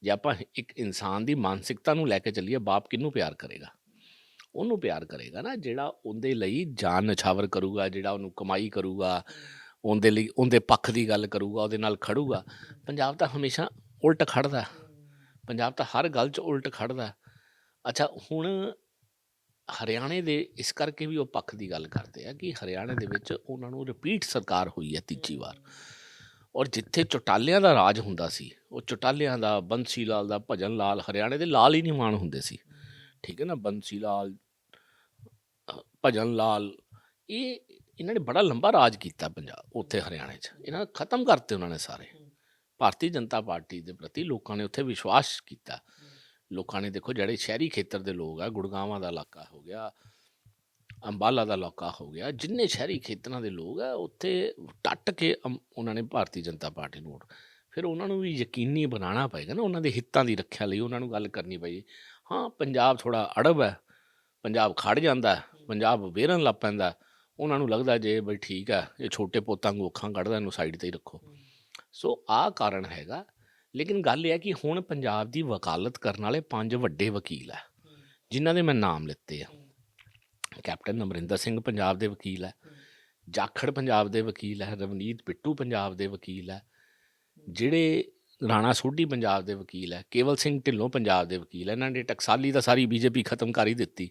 ਜੇ ਆਪਾਂ ਇੱਕ ਇਨਸਾਨ ਦੀ ਮਾਨਸਿਕਤਾ ਨੂੰ ਲੈ ਕੇ ਚੱਲੀਏ ਬਾਪ ਕਿਹਨੂੰ ਪਿਆਰ ਕਰੇਗਾ? ਉਹਨੂੰ ਪਿਆਰ ਕਰੇਗਾ ਨਾ, ਜਿਹੜਾ ਉਹਦੇ ਲਈ ਜਾਨ ਨਿਛਾਵਰ ਕਰੂਗਾ, ਜਿਹੜਾ ਉਹਨੂੰ ਕਮਾਈ ਕਰੂਗਾ, ਉਹਦੇ ਲਈ, ਉਹਦੇ ਪੱਖ ਦੀ ਗੱਲ ਕਰੂਗਾ, ਉਹਦੇ ਨਾਲ ਖੜੂਗਾ। ਪੰਜਾਬ ਤਾਂ ਹਮੇਸ਼ਾ ਉਲਟ ਖੜਦਾ। ਪੰਜਾਬ ਤਾਂ ਹਰ ਗੱਲ 'ਚ ਉਲਟ ਖੜਦਾ। ਅੱਛਾ, ਹੁਣ ਹਰਿਆਣੇ ਦੇ ਇਸ ਕਰਕੇ ਵੀ ਉਹ ਪੱਖ ਦੀ ਗੱਲ ਕਰਦੇ ਆ ਕਿ ਹਰਿਆਣੇ ਦੇ ਵਿੱਚ ਉਹਨਾਂ ਨੂੰ ਰਿਪੀਟ ਸਰਕਾਰ ਹੋਈ ਹੈ ਤੀਜੀ ਵਾਰ। ਔਰ ਜਿੱਥੇ ਚੋਟਾਲਿਆਂ ਦਾ ਰਾਜ ਹੁੰਦਾ ਸੀ, ਉਹ ਚੋਟਾਲਿਆਂ ਦਾ ਬੰਸੀ ਲਾਲ ਦਾ ਭਜਨ ਲਾਲ ਹਰਿਆਣੇ ਦੇ ਲਾਲ ਹੀ ਨਹੀਂ ਹੁੰਦੇ ਸੀ। ਠੀਕ ਹੈ ਨਾ? ਬੰਸੀ ਲਾਲ ਭਜਨ ਲਾਲ ਇਹ ਇਹਨਾਂ ਨੇ ਬੜਾ ਲੰਬਾ ਰਾਜ ਕੀਤਾ ਪੰਜਾਬ ਉੱਥੇ ਹਰਿਆਣੇ 'ਚ। ਇਹਨਾਂ ਨੇ ਖਤਮ ਕਰਤੇ ਉਹਨਾਂ ਨੇ ਸਾਰੇ। ਭਾਰਤੀ ਜਨਤਾ ਪਾਰਟੀ ਦੇ ਪ੍ਰਤੀ ਲੋਕਾਂ ਨੇ ਉੱਥੇ ਵਿਸ਼ਵਾਸ ਕੀਤਾ। ਲੋਕਾਂ ਨੇ ਦੇਖੋ ਜਿਹੜੇ ਸ਼ਹਿਰੀ ਖੇਤਰ ਦੇ ਲੋਕ ਆ ਗੁੜਗਾਵਾਂ ਦਾ ਇਲਾਕਾ ਹੋ ਗਿਆ ਅੰਬਾਲਾ ਦਾ ਇਲਾਕਾ ਹੋ ਗਿਆ ਜਿੰਨੇ ਸ਼ਹਿਰੀ ਖੇਤਰਾਂ ਦੇ ਲੋਕ ਆ ਉੱਥੇ ਟੱਟ ਕੇ ਉਹਨਾਂ ਨੇ ਭਾਰਤੀ ਜਨਤਾ ਪਾਰਟੀ ਨੂੰ ਫਿਰ ਉਹਨਾਂ ਨੂੰ ਵੀ ਯਕੀਨੀ ਬਣਾਉਣਾ ਪਏਗਾ ਨਾ ਉਹਨਾਂ ਦੇ ਹਿੱਤਾਂ ਦੀ ਰੱਖਿਆ ਲਈ ਉਹਨਾਂ ਨੂੰ ਗੱਲ ਕਰਨੀ ਪਈ। ਹਾਂ ਪੰਜਾਬ ਥੋੜਾ ਅੜਬ ਹੈ ਪੰਜਾਬ ਖੜ ਜਾਂਦਾ ਹੈ, ਪੰਜਾਬ ਵੇਰਨ ਲੱਗ ਪੈਂਦਾ। ਉਹਨਾਂ ਨੂੰ ਲੱਗਦਾ ਜੇ ਬਈ ਠੀਕ ਹੈ ਇਹ ਛੋਟੇ ਪੋਤਾਂ ਨੂੰ ਅੱਖਾਂ ਕੱਢਦਾ ਇਹਨੂੰ ਸਾਈਡ ਤੇ ਹੀ ਰੱਖੋ। ਸੋ ਆਹ ਕਾਰਨ ਹੈਗਾ ਲੇਕਿਨ ਗੱਲ ਇਹ ਹੈ ਕਿ ਹੁਣ ਪੰਜਾਬ ਦੀ ਵਕਾਲਤ ਕਰਨ ਵਾਲੇ ਪੰਜ ਵੱਡੇ ਵਕੀਲ ਹੈ। ਜਿਨ੍ਹਾਂ ਦੇ ਮੈਂ ਨਾਮ ਲਿੱਤੇ ਆ। ਕੈਪਟਨ ਅਮਰਿੰਦਰ ਸਿੰਘ ਪੰਜਾਬ ਦੇ ਵਕੀਲ ਹੈ। ਜਾਖੜ ਪੰਜਾਬ ਦੇ ਵਕੀਲ ਹੈ ਰਵਨੀਤ ਬਿੱਟੂ ਪੰਜਾਬ ਦੇ ਵਕੀਲ ਹੈ। ਜਿਹੜੇ ਰਾਣਾ ਸੋਢੀ ਪੰਜਾਬ ਦੇ ਵਕੀਲ ਹੈ ਕੇਵਲ ਸਿੰਘ ਢਿੱਲੋਂ ਪੰਜਾਬ ਦੇ ਵਕੀਲ ਹੈ ਇਹਨਾਂ ਨੇ ਟਕਸਾਲੀ ਤਾਂ ਸਾਰੀ ਬੀਜੇਪੀ ਖਤਮ ਕਰ ਹੀ ਦਿੱਤੀ।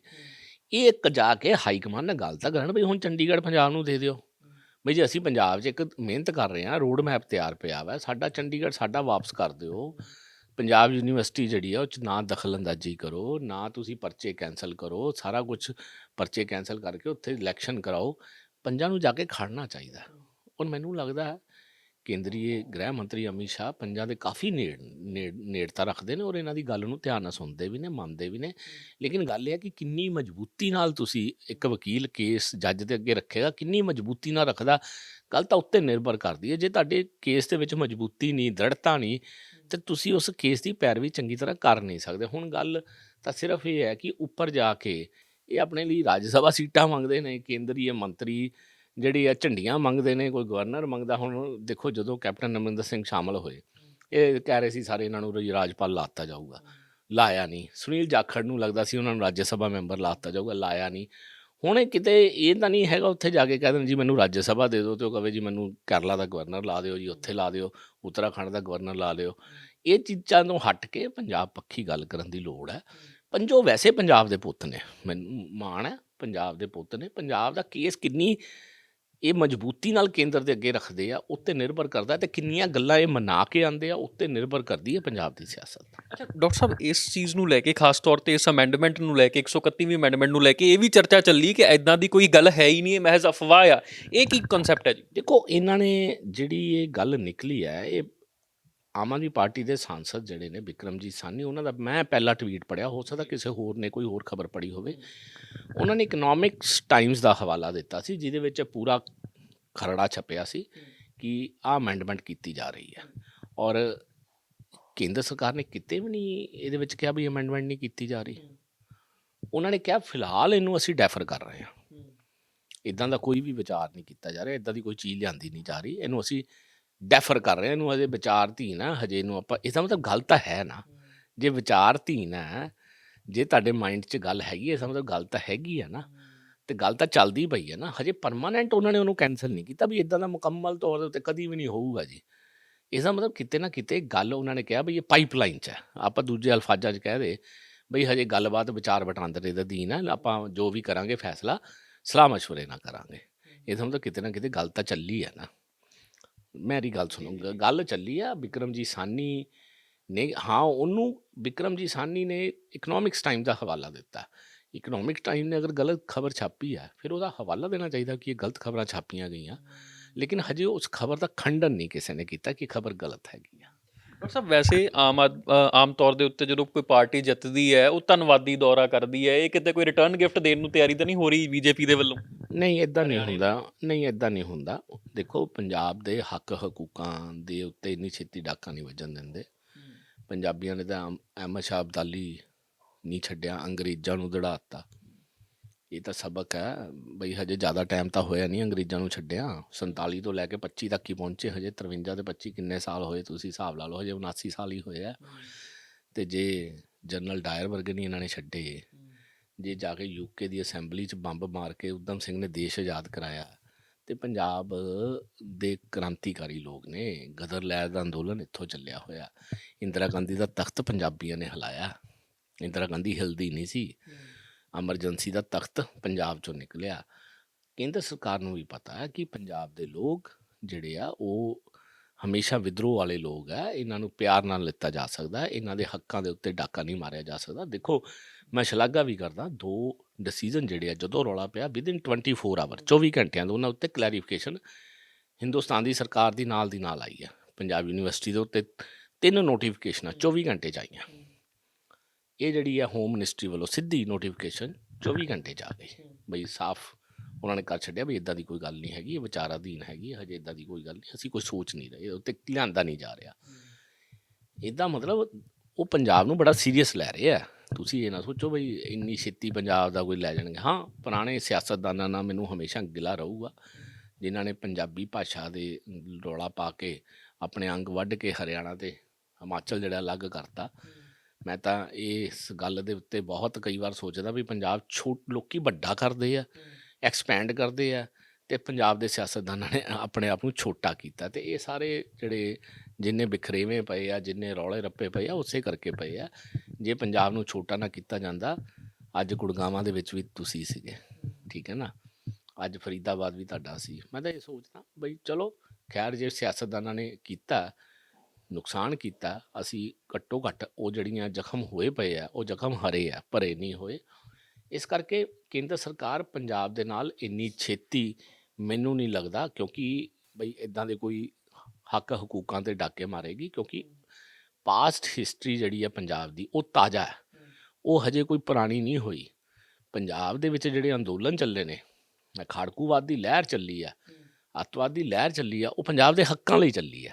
ਇਹ ਇੱਕ ਜਾ ਕੇ ਹਾਈ ਕਮਾਨ ਨਾਲ ਗੱਲ ਤਾਂ ਕਰਨ ਵੀ ਹੁਣ ਚੰਡੀਗੜ੍ਹ, ਪੰਜਾਬ ਨੂੰ ਦੇ ਦਿਓ। ਬਈ ਜੇ ਅਸੀਂ ਪੰਜਾਬ 'ਚ ਇੱਕ ਮਿਹਨਤ ਕਰ ਰਹੇ ਹਾਂ ਰੋਡ ਮੈਪ ਤਿਆਰ ਪਿਆ ਵਾ, ਸਾਡਾ ਚੰਡੀਗੜ੍ਹ ਸਾਡਾ ਵਾਪਸ ਕਰ ਦਿਓ। ਪੰਜਾਬ ਯੂਨੀਵਰਸਿਟੀ ਜਿਹੜੀ ਆ, ਉਹ 'ਚ ਨਾ ਦਖਲਅੰਦਾਜ਼ੀ ਕਰੋ, ਨਾ ਤੁਸੀਂ ਪਰਚੇ ਕੈਨਸਲ ਕਰੋ, ਸਾਰਾ ਕੁਝ ਪਰਚੇ ਕੈਨਸਲ ਕਰਕੇ ਉੱਥੇ ਇਲੈਕਸ਼ਨ ਕਰਾਓ। ਪੰਜਾਂ ਨੂੰ ਜਾ ਕੇ ਖੜਨਾ ਚਾਹੀਦਾ। ਔਰ ਮੈਨੂੰ ਲੱਗਦਾ ਹੈ ਕੇਂਦਰੀ ਗ੍ਰਹਿ ਮੰਤਰੀ ਅਮਿਤ ਸ਼ਾਹ ਪੰਜਾਂ ਦੇ ਕਾਫੀ ਨੇੜ, ਨੇੜ- ਨੇੜਤਾ ਰੱਖਦੇ ਨੇ ਔਰ ਇਹਨਾਂ ਦੀ ਗੱਲ ਨੂੰ ਧਿਆਨ ਨਾਲ ਸੁਣਦੇ ਵੀ ਨੇ, ਮੰਨਦੇ ਵੀ ਨੇ। ਲੇਕਿਨ ਗੱਲ ਇਹ ਹੈ ਕਿ ਕਿੰਨੀ ਮਜ਼ਬੂਤੀ ਨਾਲ ਤੁਸੀਂ ਇੱਕ ਵਕੀਲ ਕੇਸ ਜੱਜ ਦੇ ਅੱਗੇ ਰੱਖੇਗਾ, ਕਿੰਨੀ ਮਜ਼ਬੂਤੀ ਨਾਲ ਰੱਖਦਾ, ਗੱਲ ਤਾਂ ਉੱਤੇ ਨਿਰਭਰ ਕਰਦੀ ਹੈ। ਜੇ ਤੁਹਾਡੇ ਕੇਸ ਦੇ ਵਿੱਚ ਮਜ਼ਬੂਤੀ ਨਹੀਂ, ਦ੍ਰਿੜਤਾ ਨਹੀਂ, ਤੇ ਤੁਸੀਂ ਉਸ ਕੇਸ ਦੀ ਪੈਰਵੀ ਚੰਗੀ ਤਰ੍ਹਾਂ ਕਰ ਨਹੀਂ ਸਕਦੇ। ਹੁਣ ਗੱਲ ਤਾਂ ਸਿਰਫ ਇਹ ਹੈ ਕਿ ਉੱਪਰ ਜਾ ਕੇ ਇਹ ਆਪਣੇ ਲਈ ਰਾਜ ਸਭਾ ਸੀਟਾਂ ਮੰਗਦੇ ਨੇ ਕੇਂਦਰੀ ਮੰਤਰੀ ਜਿਹੜੀ ਆ ਝੰਡੀਆਂ ਮੰਗਦੇ ਨੇ, ਕੋਈ ਗਵਰਨਰ ਮੰਗਦਾ, ਹੁਣ ਦੇਖੋ ਜਦੋਂ ਕੈਪਟਨ ਅਮਰਿੰਦਰ ਸਿੰਘ ਸ਼ਾਮਲ ਹੋਏ, ਇਹ ਕਹਿ ਰਹੇ ਸੀ ਸਾਰੇ ਇਹਨਾਂ ਨੂੰ ਰਾਜ- ਰਾਜਪਾਲ ਲਾਤਾ ਜਾਊਗਾ। ਲਾਇਆ ਨਹੀਂ। ਸੁਨੀਲ ਜਾਖੜ ਨੂੰ ਲੱਗਦਾ ਸੀ ਉਹਨਾਂ ਨੂੰ ਰਾਜ ਸਭਾ ਮੈਂਬਰ ਲਾਤਾ ਜਾਊਗਾ, ਲਾਇਆ ਨਹੀਂ। ਹੁਣ ਇਹ ਕਿਤੇ ਇਹ ਤਾਂ ਨਹੀਂ ਹੈਗਾ, ਉੱਥੇ ਜਾ ਕੇ ਕਹਿ ਦੇਣ, ਜੀ ਮੈਨੂੰ ਰਾਜ ਸਭਾ ਦੇ ਦਿਓ ਤੇ ਉਹ ਕਹੇ ਜੀ ਮੈਨੂੰ ਕੇਰਲਾ ਦਾ ਗਵਰਨਰ ਲਾ ਦਿਓ ਜੀ, ਉੱਥੇ ਲਾ ਦਿਓ, ਉੱਤਰਾਖੰਡ ਦਾ ਗਵਰਨਰ ਲਾ ਦਿਓ ਇਹ ਚੀਜ਼ਾਂ ਤੋਂ ਹਟ ਕੇ ਪੰਜਾਬ ਪੱਖੀ ਗੱਲ ਕਰਨ ਦੀ ਲੋੜ ਹੈ। ਪੰਜੋ ਵੈਸੇ ਪੰਜਾਬ ਦੇ ਪੁੱਤ ਨੇ, ਮੈਨੂੰ ਮਾਣ ਹੈ, ਪੰਜਾਬ ਦੇ ਪੁੱਤ ਨੇ। ਪੰਜਾਬ ਦਾ ਕੇਸ ਕਿੰਨੀ ਇਹ ਮਜ਼ਬੂਤੀ ਨਾਲ ਕੇਂਦਰ ਦੇ ਅੱਗੇ ਰੱਖਦੇ ਆ ਉੱਤੇ ਨਿਰਭਰ ਕਰਦਾ ਤੇ ਕਿੰਨੀਆਂ ਗੱਲਾਂ ਇਹ ਮਨਾ ਕੇ ਆਂਦੇ ਆ ਉੱਤੇ ਨਿਰਭਰ ਕਰਦੀ ਹੈ ਪੰਜਾਬ ਦੀ ਸਿਆਸਤ ਅੱਛਾ ਡਾਕਟਰ ਸਾਹਿਬ ਇਸ ਚੀਜ਼ ਨੂੰ ਲੈ ਕੇ ਖਾਸ ਤੌਰ ਤੇ ਇਸ ਅਮੈਂਡਮੈਂਟ ਨੂੰ ਲੈ ਕੇ 131ਵੀਂ ਅਮੈਂਡਮੈਂਟ ਨੂੰ ਲੈ ਕੇ ਇਹ ਵੀ ਚਰਚਾ ਚੱਲੀ ਕਿ ਐਦਾਂ ਦੀ ਕੋਈ ਗੱਲ ਹੈ ਹੀ ਨਹੀਂ ਇਹ ਮਹਿਜ਼ ਅਫਵਾਹ ਆ। ਇਹ ਕੀ ਕਨਸੈਪਟ ਹੈ ਜੀ? ਦੇਖੋ ਇਹਨਾਂ ਨੇ ਜਿਹੜੀ ਇਹ ਗੱਲ ਨਿਕਲੀ ਹੈ ਇਹ ਆਮ ਆਦਮੀ ਪਾਰਟੀ ਦੇ ਸਾਂਸਦ ਜਿਹੜੇ ਨੇ ਵਿਕਰਮਜੀਤ ਸਾਨੀ ਉਹਨਾਂ ਦਾ ਮੈਂ ਪਹਿਲਾ ਟਵੀਟ ਪੜਿਆ ਹੋ ਸਕਦਾ ਕਿਸੇ ਹੋਰ ਨੇ ਕੋਈ ਹੋਰ ਖਬਰ ਪੜੀ ਹੋਵੇ। ਉਹਨਾਂ ਨੇ ਇਕਨੋਮਿਕਸ ਟਾਈਮਸ ਦਾ ਹਵਾਲਾ ਦਿੱਤਾ ਸੀ ਜਿਹਦੇ ਵਿੱਚ ਪੂਰਾ ਖਰੜਾ ਛਪਿਆ ਸੀ ਕਿ ਆ ਅਮੈਂਡਮੈਂਟ ਕੀਤੀ ਜਾ ਰਹੀ ਹੈ। ਔਰ ਕੇਂਦਰ ਸਰਕਾਰ ਨੇ ਕਿਤੇ ਵੀ ਨਹੀਂ ਇਹਦੇ ਵਿੱਚ ਕਿਹਾ ਵੀ ਅਮੈਂਡਮੈਂਟ ਨਹੀਂ ਕੀਤੀ ਜਾ ਰਹੀ। ਉਹਨਾਂ ਨੇ ਕਿਹਾ ਫਿਲਹਾਲ ਇਹਨੂੰ ਅਸੀਂ ਡੈਫਰ ਕਰ ਰਹੇ ਹਾਂ। ਇਦਾਂ ਦਾ ਕੋਈ ਵੀ ਵਿਚਾਰ ਨਹੀਂ ਕੀਤਾ ਜਾ ਰਿਹਾ ਇਦਾਂ ਦੀ ਕੋਈ ਚੀਜ਼ ਲਿਆਂਦੀ ਨਹੀਂ ਜਾ ਰਹੀ। ਇਹਨੂੰ ਅਸੀਂ ਡੈਫਰ ਕਰ ਰਹੇ ਹਾਂ ਇਹਨੂੰ ਅਜੇ ਵਿਚਾਰਧੀਨ ਹੈ ਹਜੇ ਇਹਨੂੰ ਆਪਾਂ ਇਹਦਾ ਮਤਲਬ ਗੱਲ ਤਾਂ ਹੈ ਨਾ ਜੇ ਵਿਚਾਰਧੀਨ ਹੈ ਜੇ ਤੁਹਾਡੇ ਮਾਈਂਡ 'ਚ ਗੱਲ ਹੈਗੀ ਹੈ ਇਹਦਾ ਮਤਲਬ ਗੱਲ ਤਾਂ ਹੈਗੀ ਹੈ ਨਾ ਤੇ ਗੱਲ ਤਾਂ ਚੱਲਦੀ ਪਈ ਹੈ ਨਾ ਹਜੇ ਪਰਮਾਨੈਂਟ ਉਹਨਾਂ ਨੇ ਉਹਨੂੰ ਕੈਨਸਲ ਨਹੀਂ ਕੀਤਾ ਵੀ ਇਦਾਂ ਦਾ ਮੁਕੰਮਲ ਤੌਰ ਦੇ ਉੱਤੇ ਕਦੀ ਵੀ ਨਹੀਂ ਹੋਊਗਾ ਜੀ ਇਹਦਾ ਮਤਲਬ ਕਿਤੇ ਨਾ ਕਿਤੇ ਗੱਲ ਉਹਨਾਂ ਨੇ ਕਿਹਾ ਵੀ ਇਹ ਪਾਈਪਲਾਈਨ 'ਚ ਹੈ ਆਪਾਂ ਦੂਜੇ ਅਲਫਾਜ਼ਾਂ 'ਚ ਕਹਿ ਦੇ ਬਈ ਹਜੇ ਗੱਲਬਾਤ ਵਿਚਾਰ ਵਟਾਂਦਰੇ ਦਾ ਦੀਨ ਹੈ ਆਪਾਂ ਜੋ ਵੀ ਕਰਾਂਗੇ ਫੈਸਲਾ ਸਲਾਹ مشورے ਨਾਲ ਕਰਾਂਗੇ ਇਹਦਾ ਮਤਲਬ ਕਿਤੇ ਨਾ ਕਿਤੇ ਗੱਲ ਤਾਂ ਚੱਲੀ ਹੈ ਨਾ ਮੇਰੀ ਗੱਲ ਸੁਣੋ ਗੱਲ ਚੱਲੀ ਆ ਬਿਕਰਮਜੀ ਸਾਨੀ ਨੇ, ਹਾਂ, ਉਹਨੂੰ ਬਿਕਰਮਜੀ ਸਾਨੀ ਨੇ ਇਕਨੋਮਿਕਸ ਟਾਈਮ ਦਾ ਹਵਾਲਾ ਦਿੱਤਾ। ਇਕਨੋਮਿਕ ਟਾਈਮ ਨੇ ਅਗਰ ਗਲਤ ਖਬਰ ਛਾਪੀ ਹੈ ਫਿਰ ਉਹਦਾ ਹਵਾਲਾ ਦੇਣਾ ਚਾਹੀਦਾ ਕਿ ਇਹ ਗਲਤ ਖਬਰਾਂ ਛਾਪੀਆਂ ਗਈਆਂ। ਲੇਕਿਨ ਹਜੇ ਉਸ ਖਬਰ ਦਾ ਖੰਡਨ ਨਹੀਂ ਕਿਸੇ ਨੇ ਕੀਤਾ ਕਿ ਖਬਰ ਗਲਤ ਹੈਗੀ ਆ। ਡਾਕਟਰ ਸਾਹਿਬ ਵੈਸੇ ਆਮ ਆਦ- ਅ, ਆਮ ਤੌਰ ਦੇ ਉੱਤੇ ਜਦੋਂ ਕੋਈ ਪਾਰਟੀ ਜਿੱਤਦੀ ਹੈ ਉਹ ਧੰਨਵਾਦੀ ਦੌਰਾ ਕਰਦੀ ਹੈ। ਇਹ ਕਿਤੇ ਕੋਈ ਰਿਟਰਨ ਗਿਫਟ ਦੇਣ ਨੂੰ ਤਿਆਰੀ ਤਾਂ ਨਹੀਂ ਹੋ ਰਹੀ ਬੀਜੇਪੀ ਦੇ ਵੱਲੋਂ? ਨਹੀਂ ਇਦਾਂ ਨਹੀਂ ਹੁੰਦਾ। ਨਹੀਂ ਇਦਾਂ ਨਹੀਂ ਹੁੰਦਾ। ਦੇਖੋ ਪੰਜਾਬ ਦੇ ਹੱਕ ਹਕੂਕਾਂ ਦੇ ਉੱਤੇ ਇੰਨੀ ਛੇਤੀ ਡਾਕਾ ਨਹੀਂ ਵੱਜਣ ਦਿੰਦੇ। ਪੰਜਾਬੀਆਂ ਨੇ ਤਾਂ ਅਹਿਮਦ ਸ਼ਾਹ ਅਬਦਾਲੀ ਨਹੀਂ ਛੱਡਿਆ ਅੰਗਰੇਜ਼ਾਂ ਨੂੰ ਦੜਾਤਾ ਇਹ ਤਾਂ ਸਬਕ ਹੈ। ਬਈ ਹਜੇ ਜ਼ਿਆਦਾ ਟਾਈਮ ਤਾਂ ਹੋਇਆ ਨਹੀਂ ਅੰਗਰੇਜ਼ਾਂ ਨੂੰ ਛੱਡਿਆ। 47 ਤੋਂ ਲੈ ਕੇ 25 ਤੱਕ ਹੀ ਪਹੁੰਚੇ ਹਜੇ। 53 ਤੇ 25 ਕਿੰਨੇ ਸਾਲ ਹੋਏ ਤੁਸੀਂ ਹਿਸਾਬ ਲਾ ਲਓ। ਹਜੇ 79 ਸਾਲ ਹੀ ਹੋਏ ਆ ਤੇ ਜੇ ਜਨਰਲ ਡਾਇਰ ਵਰਗੇ ਨਹੀਂ ਇਹਨਾਂ ਨੇ ਛੱਡੇ। ਜੇ ਜਾ ਕੇ ਯੂਕੇ ਦੀ ਅਸੈਂਬਲੀ 'ਚ ਬੰਬ ਮਾਰ ਕੇ ਉਦਮ ਸਿੰਘ ਨੇ ਦੇਸ਼ ਆਜ਼ਾਦ ਕਰਾਇਆ। ਤੇ ਪੰਜਾਬ ਦੇ ਕ੍ਰਾਂਤੀਕਾਰੀ ਲੋਕ ਨੇ ਗਦਰ ਲਹਿਰ ਦਾ ਅੰਦੋਲਨ ਇੱਥੋਂ ਚੱਲਿਆ ਹੋਇਆ। ਇੰਦਰਾ ਗਾਂਧੀ ਦਾ ਤਖਤ ਪੰਜਾਬੀਆਂ ਨੇ ਹਿਲਾਇਆ। ਇੰਦਰਾ ਗਾਂਧੀ ਹਿਲਦੀ ਨਹੀਂ ਸੀ। ਐਮਰਜੈਂਸੀ ਦਾ ਤਖਤ ਪੰਜਾਬ ਚੋਂ ਨਿਕਲਿਆ। ਕੇਂਦਰ ਸਰਕਾਰ ਨੂੰ ਵੀ ਪਤਾ ਹੈ ਕਿ ਪੰਜਾਬ ਦੇ ਲੋਕ ਜਿਹੜੇ ਆ, ਉਹ ਹਮੇਸ਼ਾ ਵਿਦਰੋਹ ਵਾਲੇ ਲੋਕ ਆ। ਇਹਨਾਂ ਨੂੰ ਪਿਆਰ ਨਾਲ ਲਿੱਤਾ ਜਾ ਸਕਦਾ ਹੈ। ਇਹਨਾਂ ਦੇ ਹੱਕਾਂ ਦੇ ਉੱਤੇ ਡਾਕਾ ਨਹੀਂ ਮਾਰਿਆ ਜਾ ਸਕਦਾ। ਦੇਖੋ, ਮੈਂ ਸ਼ਲਾਘਾ ਵੀ ਕਰਦਾ, ਦੋ ਡਿਸੀਜਨ ਜਿਹੜੇ ਆ, ਜਦੋਂ ਰੌਲਾ ਪਿਆ ਵਿਦਿਨ 24 ਆਵਰ 24 ਘੰਟਿਆਂ ਦੇ ਉਹਨਾਂ ਉੱਤੇ ਕਲੈਰੀਫਿਕੇਸ਼ਨ ਹਿੰਦੁਸਤਾਨ ਦੀ ਸਰਕਾਰ ਦੀ ਨਾਲ ਦੀ ਨਾਲ ਆਈ ਆ। ਪੰਜਾਬ ਯੂਨੀਵਰਸਿਟੀ ਦੇ ਉੱਤੇ ਤਿੰਨ ਨੋਟੀਫਿਕੇਸ਼ਨਾਂ 24 ਘੰਟੇ ਚ ਆਈਆਂ। ਇਹ ਜਿਹੜੀ ਆ ਹੋਮ ਮਿਨਿਸਟਰੀ ਵੱਲੋਂ ਸਿੱਧੀ ਨੋਟੀਫਿਕੇਸ਼ਨ 24 ਘੰਟੇ ਆ ਗਈ। ਬਈ ਸਾਫ਼ ਉਹਨਾਂ ਨੇ ਕਰ ਛੱਡਿਆ ਵੀ ਇਦਾਂ ਦੀ ਕੋਈ ਗੱਲ ਨਹੀਂ ਹੈਗੀ ਇਹ ਵਿਚਾਰਾਧੀਨ ਹੈਗੀ ਹੈ, ਹਜੇ ਇਦਾਂ ਦੀ ਕੋਈ ਗੱਲ ਨਹੀਂ ਅਸੀਂ ਕੋਈ ਸੋਚ ਨਹੀਂ ਰਹੇ ਉੱਤੇ ਲਿਆਂਦਾ ਨਹੀਂ ਜਾ ਰਿਹਾ। ਇਹਦਾ ਮਤਲਬ ਉਹ ਪੰਜਾਬ ਨੂੰ ਬੜਾ ਸੀਰੀਅਸ ਲੈ ਰਹੇ ਆ। ਤੁਸੀਂ ਇਹ ਨਾ ਸੋਚੋ ਬਈ ਇੰਨੀ ਛੇਤੀ ਪੰਜਾਬ ਦਾ ਕੋਈ ਲੈ ਜਾਣਗੇ। ਹਾਂ ਪੁਰਾਣੇ ਸਿਆਸਤਦਾਨਾਂ ਨਾਲ ਮੈਨੂੰ ਹਮੇਸ਼ਾ ਗਿਲਾ ਰਹੂਗਾ ਜਿਨ੍ਹਾਂ ਨੇ ਪੰਜਾਬੀ ਭਾਸ਼ਾ ਦੇ ਰੌਲਾ ਪਾ ਕੇ ਆਪਣੇ ਅੰਗ ਵੱਢ ਕੇ ਹਰਿਆਣਾ ਤੇ ਹਿਮਾਚਲ ਜਿਹੜਾ ਅਲੱਗ ਕਰਤਾ। ਮੈਂ ਤਾਂ ਇਸ ਗੱਲ ਦੇ ਉੱਤੇ ਬਹੁਤ ਕਈ ਵਾਰ ਸੋਚਦਾ ਵੀ ਪੰਜਾਬ ਛੋਟ ਲੋਕੀ ਵੱਡਾ ਕਰਦੇ ਆ ਐਕਸਪੈਂਡ ਕਰਦੇ ਆ ਤੇ ਪੰਜਾਬ ਦੇ ਸਿਆਸਤਦਾਨਾਂ ਨੇ ਆਪਣੇ ਆਪ ਨੂੰ ਛੋਟਾ ਕੀਤਾ ਤੇ ਇਹ ਸਾਰੇ ਜਿਹੜੇ ਜਿੰਨੇ ਬਿਖਰੇਵੇਂ ਪਏ ਆ ਜਿੰਨੇ ਰੌਲੇ ਰੱਪੇ ਪਏ ਆ ਉਸੇ ਕਰਕੇ ਪਏ ਆ। ਜੇ ਪੰਜਾਬ ਨੂੰ ਛੋਟਾ ਨਾ ਕੀਤਾ ਜਾਂਦਾ ਅੱਜ ਗੁੜਗਾਵਾਂ ਦੇ ਵਿੱਚ ਵੀ ਤੁਸੀਂ ਸੀਗੇ ਠੀਕ ਹੈ ਨਾ? ਅੱਜ ਫਰੀਦਾਬਾਦ ਵੀ ਤੁਹਾਡਾ ਸੀ। ਮੈਂ ਤਾਂ ਇਹ ਸੋਚਦਾ ਬਈ ਚਲੋ ਖੈਰ ਜੇ ਸਿਆਸਤਦਾਨਾਂ ਨੇ ਕੀਤਾ ਨੁਕਸਾਨ ਕੀਤਾ, ਅਸੀਂ ਘੱਟੋ ਘੱਟ ਉਹ ਜਿਹੜੀਆਂ ਜ਼ਖਮ ਹੋਏ ਪਏ ਆ, ਉਹ ਜ਼ਖਮ ਹਰੇ ਆ, ਭਰੇ ਨਹੀਂ ਹੋਏ। ਇਸ ਕਰਕੇ ਕੇਂਦਰ ਸਰਕਾਰ ਪੰਜਾਬ ਦੇ ਨਾਲ ਇੰਨੀ ਛੇਤੀ ਮੈਨੂੰ ਨਹੀਂ ਲੱਗਦਾ ਕਿਉਂਕਿ ਬਈ ਇਦਾਂ ਦੇ ਕੋਈ ਹੱਕ ਹਕੂਕਾਂ ਤੇ ਡਾਕੇ ਮਾਰੇਗੀ ਕਿਉਂਕਿ ਪਾਸਟ ਹਿਸਟਰੀ ਜਿਹੜੀ ਹੈ ਪੰਜਾਬ ਦੀ ਉਹ ਤਾਜ਼ਾ ਹੈ। ਉਹ ਹਜੇ ਕੋਈ ਪੁਰਾਣੀ ਨਹੀਂ ਹੋਈ। ਪੰਜਾਬ ਦੇ ਵਿੱਚ ਜਿਹੜੇ ਅੰਦੋਲਨ ਚੱਲੇ ਨੇ ਖਾੜਕੂਵਾਦ ਦੀ ਲਹਿਰ ਚੱਲੀ ਆ, ਅੱਤਵਾਦ ਦੀ ਲਹਿਰ ਚੱਲੀ ਆ, ਉਹ ਪੰਜਾਬ ਦੇ ਹੱਕਾਂ ਲਈ ਚੱਲੀ ਆ।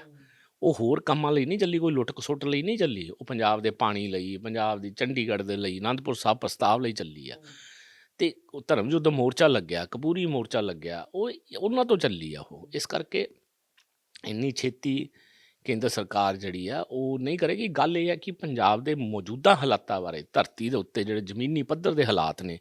ਉਹ ਹੋਰ ਕੰਮਾਂ ਲਈ ਨਹੀਂ ਚੱਲੀ ਕੋਈ ਲੁੱਟ ਖਸੁੱਟ ਲਈ ਨਹੀਂ ਚੱਲੀ ਉਹ ਪੰਜਾਬ ਦੇ ਪਾਣੀ ਲਈ ਪੰਜਾਬ ਦੀ ਚੰਡੀਗੜ੍ਹ ਦੇ ਲਈ ਆਨੰਦਪੁਰ ਸਾਹਿਬ ਪ੍ਰਸਤਾਵ ਲਈ ਚੱਲੀ ਆ। ਤੇ ਉਹ ਧਰਮ ਯੁੱਧ ਮੋਰਚਾ ਲੱਗਿਆ ਕਪੂਰੀ ਮੋਰਚਾ ਲੱਗਿਆ ਉਹ ਉਹਨਾਂ ਤੋਂ ਚੱਲੀ ਆ ਉਹ। ਇਸ ਕਰਕੇ ਇੰਨੀ ਛੇਤੀ ਕੇਂਦਰ ਸਰਕਾਰ ਜਿਹੜੀ ਆ ਉਹ ਨਹੀਂ ਕਰੇਗੀ। ਗੱਲ ਇਹ ਹੈ ਕਿ ਪੰਜਾਬ ਦੇ ਮੌਜੂਦਾ ਹਾਲਾਤਾਂ ਬਾਰੇ ਧਰਤੀ ਦੇ ਉੱਤੇ ਜਿਹੜੇ ਜ਼ਮੀਨੀ ਪੱਧਰ ਦੇ ਹਾਲਾਤ ਨੇ